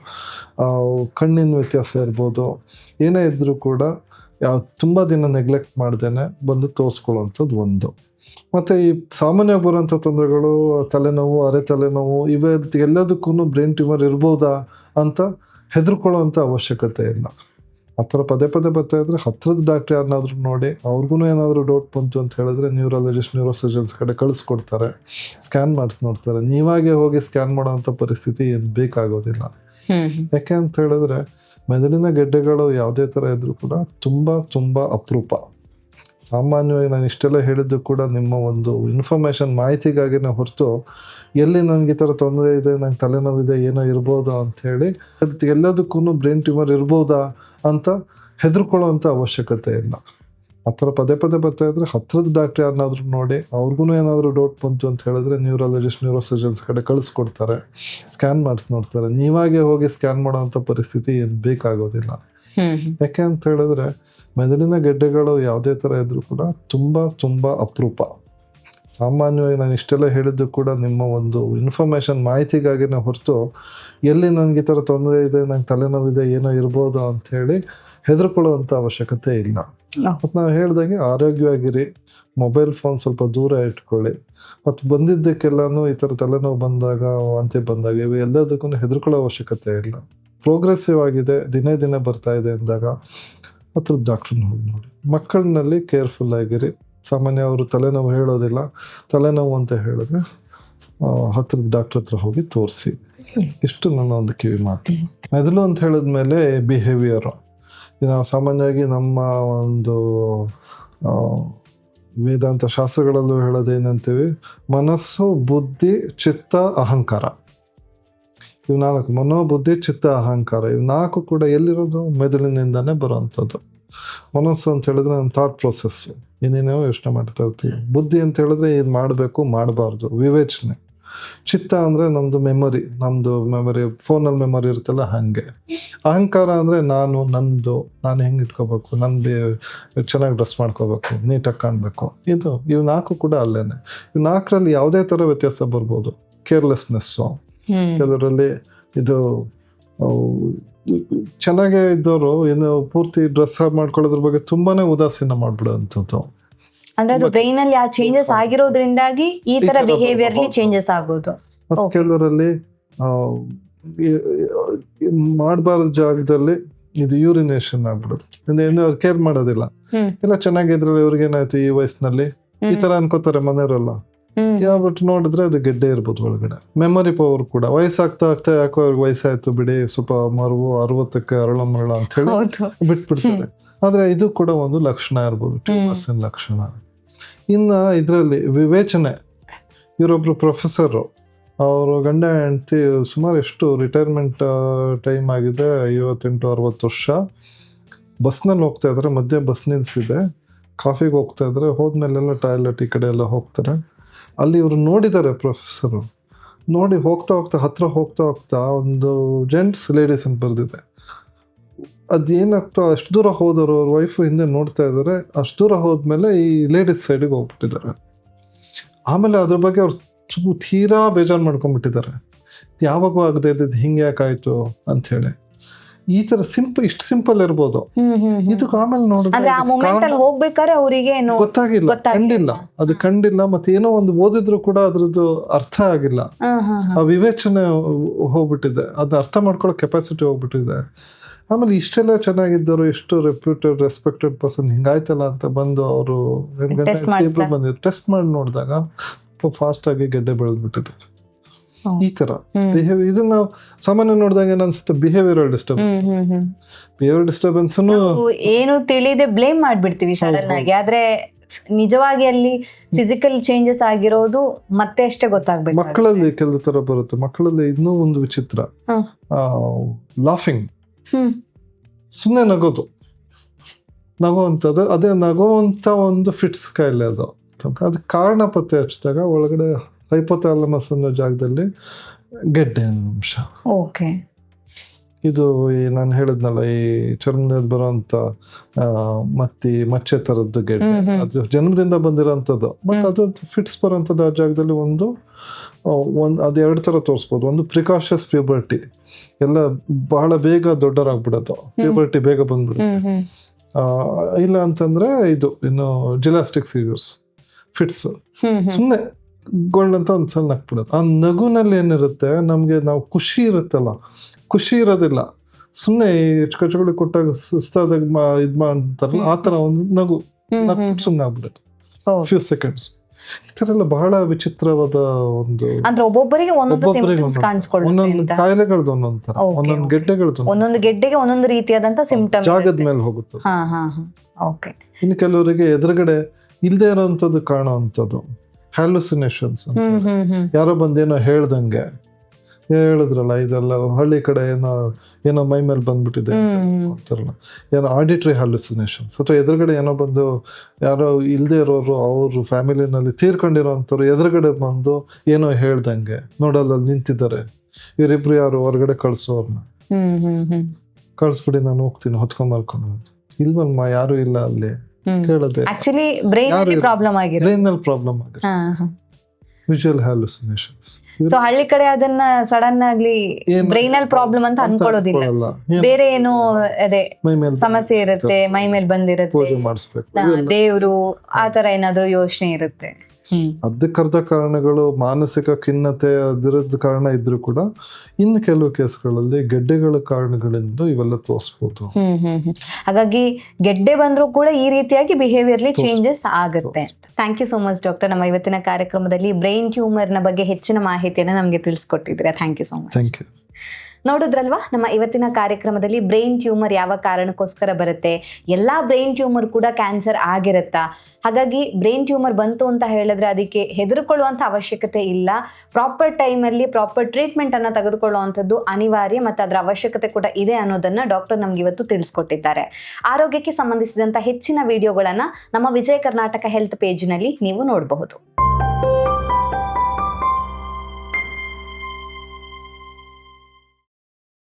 S1: ಕಣ್ಣಿನ ವ್ಯತ್ಯಾಸ ಇರ್ಬೋದು. ಏನೇ ಇದ್ದರೂ ಕೂಡ ಯಾವ ತುಂಬ ದಿನ ನೆಗ್ಲೆಕ್ಟ್ ಮಾಡ್ದೇ ಬಂದು ತೋರಿಸ್ಕೊಳ್ಳೋವಂಥದ್ದು ಒಂದು. ಮತ್ತು ಈ ಸಾಮಾನ್ಯವಾಗಿ ಬರುವಂಥ ತೊಂದರೆಗಳು ತಲೆನೋವು ಅರೆ ತಲೆನೋವು ಇವೆ ಎಲ್ಲದಕ್ಕೂ ಬ್ರೈನ್ ಟ್ಯೂಮರ್ ಇರ್ಬೋದಾ ಅಂತ ಹೆದರ್ಕೊಳ್ಳೋವಂಥ ಅವಶ್ಯಕತೆ ಇಲ್ಲ. ಆ ಥರ ಪದೇ ಪದೇ ಬರ್ತಾ ಇದ್ದರೆ ಹತ್ತಿರದ ಡಾಕ್ಟ್ರ್ ಯಾರನ್ನಾದ್ರೂ ನೋಡಿ ಅವ್ರಿಗೂ ಏನಾದರೂ ಡೌಟ್ ಬಂತು ಅಂತ ಹೇಳಿದ್ರೆ ನ್ಯೂರಾಲಜಿಸ್ಟ್ ನ್ಯೂರೋಸರ್ಜನ್ಸ್ ಕಡೆ ಕಳಿಸ್ಕೊಡ್ತಾರೆ. ಸ್ಕ್ಯಾನ್ ಮಾಡಿಸಿ ನೋಡ್ತಾರೆ. ನೀವಾಗೆ ಹೋಗಿ ಸ್ಕ್ಯಾನ್ ಮಾಡೋವಂಥ ಪರಿಸ್ಥಿತಿ ಏನು ಬೇಕಾಗೋದಿಲ್ಲ. ಯಾಕೆ ಅಂತ ಹೇಳಿದ್ರೆ ಮೆದುಳಿನ ಗೆಡ್ಡೆಗಳು ಯಾವುದೇ ಥರ ಇದ್ರೂ ಕೂಡ ತುಂಬ ತುಂಬ ಅಪರೂಪ. ಸಾಮಾನ್ಯವಾಗಿ ನಾನು ಇಷ್ಟೆಲ್ಲ ಹೇಳಿದ್ದು ಕೂಡ ನಿಮ್ಮ ಒಂದು ಇನ್ಫಾರ್ಮೇಷನ್ ಮಾಹಿತಿಗಾಗಿನೇ ಹೊರತು ಎಲ್ಲಿ ನನಗೆ ಈ ಥರ ತೊಂದರೆ ಇದೆ, ನಂಗೆ ತಲೆನೋವಿದೆ ಏನೋ ಇರ್ಬೋದು ಅಂಥೇಳಿ ಅದಕ್ಕೆ ಎಲ್ಲದಕ್ಕೂ ಬ್ರೈನ್ ಟ್ಯೂಮರ್ ಇರ್ಬೋದಾ ಅಂತ ಹೆದರ್ಕೊಳ್ಳೋವಂಥ ಅವಶ್ಯಕತೆ ಇಲ್ಲ. ಆ ಥರ ಪದೇ ಪದೇ ಬರ್ತಾ ಇದ್ರೆ ಹತ್ರದ ಡಾಕ್ಟ್ರ್ ಯಾರನ್ನಾದ್ರೂ ನೋಡಿ ಅವ್ರಿಗೂ ಏನಾದರೂ ಡೌಟ್ ಬಂತು ಅಂತ ಹೇಳಿದ್ರೆ ನ್ಯೂರಾಲಜಿಸ್ಟ್ ನ್ಯೂರೋಸರ್ಜನ್ಸ್ ಕಡೆ ಕಳಿಸ್ಕೊಡ್ತಾರೆ ಸ್ಕ್ಯಾನ್ ಮಾಡಿಸಿ ನೋಡ್ತಾರೆ. ನೀವಾಗೆ ಹೋಗಿ ಸ್ಕ್ಯಾನ್ ಮಾಡೋವಂಥ ಪರಿಸ್ಥಿತಿ ಏನು ಬೇಕಾಗೋದಿಲ್ಲ. ಯಾಕೆ ಅಂತ ಹೇಳಿದ್ರೆ ಮೆದುಳಿನ ಗೆಡ್ಡೆಗಳು ಯಾವುದೇ ಥರ ಇದ್ರೂ ಕೂಡ ತುಂಬ ತುಂಬ ಅಪರೂಪ. ಸಾಮಾನ್ಯವಾಗಿ ನಾನು ಇಷ್ಟೆಲ್ಲ ಹೇಳಿದ್ದು ಕೂಡ ನಿಮ್ಮ ಒಂದು ಇನ್ಫಾರ್ಮೇಷನ್ ಮಾಹಿತಿಗಾಗಿನೇ ಹೊರತು ಎಲ್ಲಿ ನನಗೆ ಈ ಥರ ತೊಂದರೆ ಇದೆ ನಂಗೆ ತಲೆನೋವಿದೆ ಏನೋ ಇರ್ಬೋದು ಅಂಥೇಳಿ ಹೆದರ್ಕೊಳ್ಳುವಂಥ ಅವಶ್ಯಕತೆ ಇಲ್ಲ. ಮತ್ತು ನಾವು ಹೇಳ್ದಂಗೆ ಆರೋಗ್ಯವಾಗಿರಿ ಮೊಬೈಲ್ ಫೋನ್ ಸ್ವಲ್ಪ ದೂರ ಇಟ್ಕೊಳ್ಳಿ. ಮತ್ತು ಬಂದಿದ್ದಕ್ಕೆಲ್ಲನೂ ಈ ಥರ ತಲೆನೋವು ಬಂದಾಗ ವಾಂತಿ ಬಂದಾಗ ಇವು ಎಲ್ಲದಕ್ಕೂ ಹೆದರ್ಕೊಳ್ಳೋ ಅವಶ್ಯಕತೆ ಇಲ್ಲ. ಪ್ರೋಗ್ರೆಸಿವ್ ಆಗಿದೆ, ದಿನೇ ದಿನೇ ಬರ್ತಾ ಇದೆ ಅಂದಾಗ ಹತ್ರದ ಡಾಕ್ಟ್ರನ್ನ ಹೋಗಿ ನೋಡಿ. ಮಕ್ಕಳಿನಲ್ಲಿ ಕೇರ್ಫುಲ್ ಆಗಿರಿ. ಸಾಮಾನ್ಯ ಅವರು ತಲೆನೋವು ಹೇಳೋದಿಲ್ಲ. ತಲೆನೋವು ಅಂತ ಹೇಳಿದ್ರೆ ಹತ್ರದ ಡಾಕ್ಟ್ರ್ ಹತ್ರ ಹೋಗಿ ತೋರಿಸಿ. ಇಷ್ಟು ನನ್ನ ಒಂದು ಕಿವಿ ಮಾತು. ಮೆದುಳು ಅಂತ ಹೇಳಿದ ಮೇಲೆ ಬಿಹೇವಿಯರು ನಾವು ಸಾಮಾನ್ಯವಾಗಿ ನಮ್ಮ ಒಂದು ವೇದಾಂತ ಶಾಸ್ತ್ರಗಳಲ್ಲೂ ಹೇಳೋದೇನಂತೀವಿ? ಮನಸ್ಸು, ಬುದ್ಧಿ, ಚಿತ್ತ, ಅಹಂಕಾರ. ಇವು ನಾಲ್ಕು ಮನೋಬುದ್ಧಿ, ಚಿತ್ತ, ಅಹಂಕಾರ, ಇವು ನಾಲ್ಕು ಕೂಡ ಎಲ್ಲಿರೋದು? ಮೆದುಳಿನಿಂದನೇ ಬರುವಂಥದ್ದು. ಮನಸ್ಸು ಅಂತ ಹೇಳಿದ್ರೆ ನಮ್ಮ ಥಾಟ್ ಪ್ರೊಸೆಸ್ಸು ಏನೇನೋ ಯೋಚನೆ ಮಾಡ್ತಾ ಇರ್ತೀವಿ. ಬುದ್ಧಿ ಅಂತ ಹೇಳಿದ್ರೆ ಇದು ಮಾಡಬೇಕು, ಮಾಡಬಾರ್ದು. ವಿವೇಚನೆ. ಚಿತ್ತ ಅಂದರೆ ನಮ್ಮದು ಮೆಮೊರಿ ನಮ್ಮದು ಮೆಮೊರಿ ಫೋನಲ್ಲಿ ಮೆಮೊರಿ ಇರುತ್ತಲ್ಲ ಹಾಗೆ. ಅಹಂಕಾರ ಅಂದರೆ ನಾನು, ನಂದು, ನಾನು ಹೆಂಗೆ ಇಟ್ಕೋಬೇಕು? ನಂದು ಚೆನ್ನಾಗಿ ಡ್ರೆಸ್ ಮಾಡ್ಕೋಬೇಕು ನೀಟಾಗಿ ಕಾಣಬೇಕು. ಇದು ಇವು ನಾಲ್ಕು ಕೂಡ ಅಲ್ಲೇ ಇವು ನಾಲ್ಕರಲ್ಲಿ ಯಾವುದೇ ಥರ ವ್ಯತ್ಯಾಸ ಬರ್ಬೋದು. ಕೇರ್ಲೆಸ್ನೆಸ್ಸು ಕೆಲವರಲ್ಲಿ ಇದು ಚೆನ್ನಾಗೇ ಇದ್ದವರು ಏನು ಪೂರ್ತಿ ಡ್ರೆಸ್ ಮಾಡ್ಕೊಳ್ಳೋದ್ರ ಬಗ್ಗೆ ತುಂಬಾನೇ ಉದಾಸೀನ ಮಾಡ್ಬಿಡುವಂಥದ್ದು
S2: ಅಂದ್ರೆ ಅದು ಬ್ರೈನ್ ಅಲ್ಲಿ ಆ ಚೇಂಜಸ್ ಆಗಿರೋದ್ರಿಂದಾಗಿ ಈ ತರ ಬಿಹೇವಿಯರ್. ಚೇಂಜಸ್ ಆಗೋದು.
S1: ಕೆಲವರಲ್ಲಿ ಮಾಡಬಾರ್ದ ಜಾಗದಲ್ಲಿ ಇದು ಯೂರಿನೇಷನ್ ಆಗ್ಬಿಡುತ್ತೆ. ಏನು ಕೇರ್ ಮಾಡೋದಿಲ್ಲ.
S2: ಇಲ್ಲ
S1: ಎಲ್ಲ ಚೆನ್ನಾಗಿದ್ರೆ ಇವ್ರಿಗೇನಾಯ್ತು ಈ ವಯಸ್ಸಿನಲ್ಲಿ? ಈ. ತರ ಅನ್ಕೋತಾರೆ ಮನೆಯವರೆಲ್ಲ. ಯಾವತ್ತು ನೋಡಿದ್ರೆ ಅದು ಗೆಡ್ಡೆ ಇರ್ಬೋದು ಒಳಗಡೆ. ಮೆಮೊರಿ ಪವರ್ ಕೂಡ. ವಯಸ್ಸಾಗ್ತಾ ಆಗ್ತಾ ಯಾಕೋ ಅವ್ರಿಗೆ ವಯಸ್ಸಾಯ್ತು ಬಿಡಿ ಸ್ವಲ್ಪ ಮರು ಅರವತ್ತಕ್ಕೆ ಅರಳ ಮರಳ ಅಂತ ಹೇಳಿ ಬಿಟ್ಬಿಡ್ತಾರೆ. ಆದ್ರೆ ಇದು ಕೂಡ ಒಂದು ಲಕ್ಷಣ ಇರ್ಬೋದು ಟ್ಯೂಮರ್ಸಿನ ಲಕ್ಷಣ. ಇನ್ನ ಇದರಲ್ಲಿ ವಿವೇಚನೆ. ಇವರೊಬ್ರು ಪ್ರೊಫೆಸರು ಅವರು ಗಂಡ ಹೆಂಡತಿ ಸುಮಾರು ಎಷ್ಟು ರಿಟೈರ್ಮೆಂಟ್ ಟೈಮ್ ಆಗಿದೆ ಐವತ್ತೆಂಟು ಅರವತ್ತು ವರ್ಷ. ಬಸ್ನಲ್ಲಿ ಹೋಗ್ತಾ ಇದ್ದಾರೆ ಮಧ್ಯೆ ಬಸ್ ನಿಲ್ಸಿದೆ. ಕಾಫಿಗೆ ಹೋಗ್ತಾ ಇದ್ದಾರೆ ಹೋದ್ಮೇಲೆಲ್ಲ ಟಾಯ್ಲೆಟ್ ಈ ಕಡೆ ಎಲ್ಲ ಹೋಗ್ತಾರೆ. ಅಲ್ಲಿ ಇವರು ನೋಡಿದ್ದಾರೆ ಪ್ರೊಫೆಸರು ನೋಡಿ ಹೋಗ್ತಾ ಹೋಗ್ತಾ, ಹತ್ರ ಹೋಗ್ತಾ ಹೋಗ್ತಾ ಒಂದು ಜೆಂಟ್ಸ್ ಲೇಡೀಸ್ ಅಂತ ಬರೆದಿದೆ. ಅದೇನಾಗ್ತಾ ಅಷ್ಟು ದೂರ ಹೋದವರು, ಅವ್ರ ವೈಫು ಹಿಂದೆ ನೋಡ್ತಾ ಇದ್ದಾರೆ, ಅಷ್ಟು ದೂರ ಹೋದ್ಮೇಲೆ ಈ ಲೇಡೀಸ್ ಸೈಡಿಗೆ ಹೋಗ್ಬಿಟ್ಟಿದ್ದಾರೆ. ಆಮೇಲೆ ಅದ್ರ ಬಗ್ಗೆ ಅವ್ರು ತೀರಾ ಬೇಜಾರು ಮಾಡ್ಕೊಂಡ್ಬಿಟ್ಟಿದ್ದಾರೆ. ಯಾವಾಗೂ ಆಗದೆ ಇದ್ದಿದ್ದು ಹಿಂಗೆ ಯಾಕಾಯಿತು ಅಂಥೇಳಿ. ಈ ತರ ಸಿಂಪಲ್ ಇಷ್ಟು ಸಿಂಪಲ್ ಇರ್ಬೋದು. ಇದಕ್ಕೆ ಆಮೇಲೆ ನೋಡಿದ್ರೆ
S2: ಹೋಗ್ಬೇಕಾದ್ರೆ ಅವರಿಗೆ
S1: ಗೊತ್ತಾಗಿಲ್ಲ ಕಂಡಿಲ್ಲ ಅದು ಕಂಡಿಲ್ಲ ಮತ್ತೆ ಏನೋ ಒಂದು ಓದಿದ್ರು ಕೂಡ ಅದ್ರದ್ದು ಅರ್ಥ ಆಗಿಲ್ಲ. ಆ ವಿವೇಚನೆ ಹೋಗ್ಬಿಟ್ಟಿದೆ. ಅದು ಅರ್ಥ ಮಾಡ್ಕೊಳ್ಳೋ ಕೆಪಾಸಿಟಿ ಹೋಗ್ಬಿಟ್ಟಿದೆ. ಆಮೇಲೆ ಇಷ್ಟೆಲ್ಲ ಚೆನ್ನಾಗಿದ್ದರು ಎಷ್ಟು ರೆಪ್ಯೂಟೆಡ್ ರೆಸ್ಪೆಕ್ಟೆಡ್ ಪರ್ಸನ್ ಹಿಂಗಾಯ್ತಲ್ಲ ಅಂತ ಬಂದು ಅವರು? ಬಂದಿದ್ರು. ಟೆಸ್ಟ್ ಮಾಡಿ ನೋಡಿದಾಗ ಫಾಸ್ಟ್ ಆಗಿ ಗೆಡ್ಡೆ ಬೆಳೆದ್ಬಿಟ್ಟಿದೆ
S2: ಹ್ಮ್.
S1: ಈ ತರ.
S2: ಹ್ಮ್.
S1: ಬಿಹೇವಿಯರ್ ಇದನ್ನ ನಾವು ಸಾಮಾನ್ಯ ನೋಡಿದಾಗ ಏನನ್ಸುತ್ತೆ behavioural
S2: hmm
S1: disturbance. Behaviour disturbance
S2: ಏನು ತಿಳಿದೆ ಬ್ಲೇಮ್ ಮಾಡ್ಬಿಡ್ತೀವಿ ಸಡನ್ ಆಗಿ. ಆದ್ರೆ ನಿಜವಾಗಿ ಅಲ್ಲಿ ಫಿಸಿಕಲ್ ಚೇಂಜಸ್ ಆಗಿರೋದು ಮತ್ತೆ ಅಷ್ಟೇ ಗೊತ್ತಾಗ್ಬೇಕು
S1: ಮಕ್ಕಳಲ್ಲಿ ಕೆಲವು ತರ ಬರುತ್ತೆ. ಮಕ್ಕಳಲ್ಲಿ ಇನ್ನೂ ಒಂದು ವಿಚಿತ್ರ. ಲಾಫಿಂಗ್ ಸುಮ್ಮನೆ ನಗೋದು. ನಗುವಂಥದ್ದು. ಅದೇ ನಗುವಂಥ ಒಂದು ಫಿಟ್ಸ್ ಕಾಯಿಲೆ ಅದು. ಅದಕ್ಕೆ ಕಾರಣ ಪತ್ತೆ ಹಚ್ಚಿದಾಗ ಒಳಗಡೆ ಹೈಪೋಥಾಲಮಸ್ ಅನ್ನೋ ಜಾಗದಲ್ಲಿ ಗೆಡ್ಡೆ ಅಂಶ.
S2: ಓಕೆ.
S1: ಇದು ಈ ನಾನು ಹೇಳಿದ್ನಲ್ಲ ಈ ಚರ್ಮದಲ್ಲಿ ಬರೋಂಥ ಮತ್ತಿ ಮಚ್ಚೆ ಥರದ್ದು ಗೆಡ್ಡೆ. ಅದು ಜನ್ಮದಿಂದ ಬಂದಿರೋಂಥದ್ದು. ಬಟ್ ಅದು ಫಿಟ್ಸ್ ಬರೋಂಥದ್ದು ಆ ಜಾಗದಲ್ಲಿ ಒಂದು ಒಂದು ಅದು ಎರಡು ಥರ ತೋರಿಸ್ಬೋದು. ಒಂದು ಪ್ರಿಕಾಷಸ್ ಪ್ಯೂಬರ್ಟಿ ಎಲ್ಲ ಬಹಳ ಬೇಗ ದೊಡ್ಡರಾಗ್ಬಿಡೋದು. ಪ್ಯೂಬರ್ಟಿ ಬೇಗ ಬಂದ್ಬಿಡುತ್ತೆ. ಇಲ್ಲ ಅಂತಂದ್ರೆ ಇದು ಇನ್ನು ಜಿಲಾಸ್ಟಿಕ್ ಸೀಜರ್ಸ್ ಫಿಟ್ಸ್. ಸುಮ್ಮನೆ ಗೋಲ್ಡ್ ಒಂದು ಸಣ್ಣ ಹಾಕ್ಬಿಡೋದು. ಆ ನಗುನಲ್ಲಿ ಏನಿರುತ್ತೆ ನಮಗೆ ನಾವು ಖುಷಿ ಇರುತ್ತಲ್ಲ ಖುಷಿ ಇರೋದಿಲ್ಲ. ಸುಮ್ಮನೆ ಈ ಕಚಗುಳಿ ಕೊಟ್ಟಾಗ ಸುಸ್ತಾದಾಗ ಇದು ಮಾಡ್ತಾರಲ್ಲ ಆ ಥರ ಒಂದು ನಗು. ಸುಮ್ಮನೆ ಆಗ್ಬಿಡೋದು.
S2: ಓ.
S1: ಫ್ಯೂ ಸೆಕೆಂಡ್ಸ್ ಈ ಥರ ಎಲ್ಲ ಬಹಳ ವಿಚಿತ್ರವಾದ ಒಂದು
S2: ಅಂದ್ರೆ ಒಬ್ಬೊಬ್ಬರಿಗೆ ಒಂದೊಂದು
S1: ಒಂದೊಂದು ಕಾಯಿಲೆಗಳದ್ದು ಒಂದೊಂದು ಥರ. ಒಂದೊಂದು ಗೆಡ್ಡೆಗಳದ್ದು ಒಂದೊಂದು.
S2: ಗೆಡ್ಡೆಗೆ ಒಂದೊಂದು ರೀತಿಯಾದಂತ ಸಿಂಪ್ಟಮ್
S1: ಜಾಗದ ಮೇಲೆ ಹೋಗುತ್ತೆ
S2: ಓಕೆ
S1: ಇನ್ನು ಕೆಲವರಿಗೆ ಎದುರುಗಡೆ ಇಲ್ಲದೆ ಇರೋವಂಥದ್ದು ಕಾಣೋ ಅಂಥದ್ದು ಹ್ಯಾಲುಸಿನೇಷನ್ಸ್ ಅಂತ ಯಾರೋ ಬಂದೇನೋ ಹೇಳ್ದಂಗೆ. ಹೇಳಿದ್ರಲ್ಲ ಇದೆಲ್ಲ ಹಳ್ಳಿ ಕಡೆ ಏನೋ ಏನೋ ಮೈ ಮೇಲೆ ಬಂದ್ಬಿಟ್ಟಿದೆ. ಅಂತಾರಲ್ಲ ಏನೋ ಆಡಿಟ್ರಿ ಹ್ಯಾಲುಸಿನೇಷನ್ಸ್ ಅಥವಾ ಎದುರುಗಡೆ ಏನೋ ಬಂದು ಯಾರೋ ಇಲ್ಲದೆ ಇರೋರು ಅವ್ರ ಫ್ಯಾಮಿಲಿನಲ್ಲಿ ತೀರ್ಕೊಂಡಿರೋ ಅಂಥವ್ರು ಎದುರುಗಡೆ ಬಂದು ಏನೋ ಹೇಳ್ದಂಗೆ. ನೋಡಲ್ಲ ಅಲ್ಲಿ ನಿಂತಿದ್ದಾರೆ. ಇವರಿಬ್ರು ಯಾರು ಹೊರಗಡೆ ಕಳಿಸೋರ್ನ. ಕಳಿಸ್ಬಿಡಿ ನಾನು ಹೋಗ್ತೀನಿ ಹೊತ್ಕೊಂಡ್ ಮಲ್ಕೊಂಡು ಇಲ್ವಲ್ಮ ಯಾರು ಇಲ್ಲ ಅಲ್ಲಿ. ಕೇಳದೆ
S2: ಆಕ್ಚುಲಿ ಬ್ರೈನ್ ಅಲ್ಲಿ. ಪ್ರಾಬ್ಲಮ್
S1: ಪ್ರಾಬ್ಲಮ್ ಆಗಿದೆ
S2: ಹಾ ಹಾ.
S1: ವಿಜುವಲ್ ಹ್ಯಾಲುಸಿನೇಷನ್ಸ್
S2: ಸೊ ಹಳ್ಳಿ ಕಡೆ ಅದನ್ನ ಸಡನ್ ಆಗ್ಲಿ ಬ್ರೈನ್ ಅಲ್ಲಿ ಪ್ರಾಬ್ಲಮ್ ಅಂತ ಅನ್ಕೊಳ್ಳೋದಿಲ್ಲ ಬೇರೆ ಏನು ಅದೇ ಸಮಸ್ಯೆ ಇರುತ್ತೆ ಮೈ ಮೇಲೆ ಬಂದಿರುತ್ತೆ. ದೇವ್ರು ಆ ತರ ಏನಾದ್ರು ಯೋಚನೆ ಇರುತ್ತೆ.
S1: ಅರ್ಧಕ್ಕರ್ಧ ಕಾರಣಗಳು ಮಾನಸಿಕ ಖಿನ್ನತೆ ಅದರದ್ದು ಕಾರಣ ಇದ್ರೂ ಕೂಡ ಇನ್ನು ಕೆಲವು ಕೇಸ್ಗಳಲ್ಲಿ ಗೆಡ್ಡೆಗಳ ಕಾರಣಗಳಿಂದ ಇವೆಲ್ಲ ತೋರಿಸ್ಬೋದು.
S2: ಹಾಗಾಗಿ ಗೆಡ್ಡೆ ಬಂದರೂ ಕೂಡ ಈ ರೀತಿಯಾಗಿ ಬಿಹೇವಿಯರ್ಲಿ ಚೇಂಜಸ್ ಆಗುತ್ತೆ thank you so much doctor ನಮ್ಮ ಇವತ್ತಿನ ಕಾರ್ಯಕ್ರಮದಲ್ಲಿ ಬ್ರೈನ್ ಟ್ಯೂಮರ್ನ ಬಗ್ಗೆ ಹೆಚ್ಚಿನ ಮಾಹಿತಿಯನ್ನು ನಮಗೆ ತಿಳಿಸ್ಕೊಟ್ಟಿದ್ದೀರಾ. Thank you so much
S1: thank you
S2: ನೋಡಿದ್ರಲ್ವಾ? ನಮ್ಮ ಇವತ್ತಿನ ಕಾರ್ಯಕ್ರಮದಲ್ಲಿ ಬ್ರೈನ್ ಟ್ಯೂಮರ್ ಯಾವ ಕಾರಣಕ್ಕೋಸ್ಕರ ಬರುತ್ತೆ? ಎಲ್ಲ ಬ್ರೈನ್ ಟ್ಯೂಮರ್ ಕೂಡ ಕ್ಯಾನ್ಸರ್ ಆಗಿರುತ್ತಾ? ಹಾಗಾಗಿ ಬ್ರೈನ್ ಟ್ಯೂಮರ್ ಬಂತು ಅಂತ ಹೇಳಿದ್ರೆ ಅದಕ್ಕೆ ಹೆದರ್ಕೊಳ್ಳುವಂಥ ಅವಶ್ಯಕತೆ ಇಲ್ಲ. ಪ್ರಾಪರ್ ಟೈಮಲ್ಲಿ ಪ್ರಾಪರ್ ಟ್ರೀಟ್ಮೆಂಟನ್ನು ತೆಗೆದುಕೊಳ್ಳುವಂಥದ್ದು ಅನಿವಾರ್ಯ ಮತ್ತು ಅದರ ಅವಶ್ಯಕತೆ ಕೂಡ ಇದೆ ಅನ್ನೋದನ್ನು ಡಾಕ್ಟರ್ ನಮ್ಗೆ ಇವತ್ತು ತಿಳಿಸ್ಕೊಟ್ಟಿದ್ದಾರೆ. ಆರೋಗ್ಯಕ್ಕೆ ಸಂಬಂಧಿಸಿದಂಥ ಹೆಚ್ಚಿನ ವಿಡಿಯೋಗಳನ್ನು ನಮ್ಮ ವಿಜಯ ಕರ್ನಾಟಕ ಹೆಲ್ತ್ ಪೇಜ್ನಲ್ಲಿ ನೀವು ನೋಡಬಹುದು.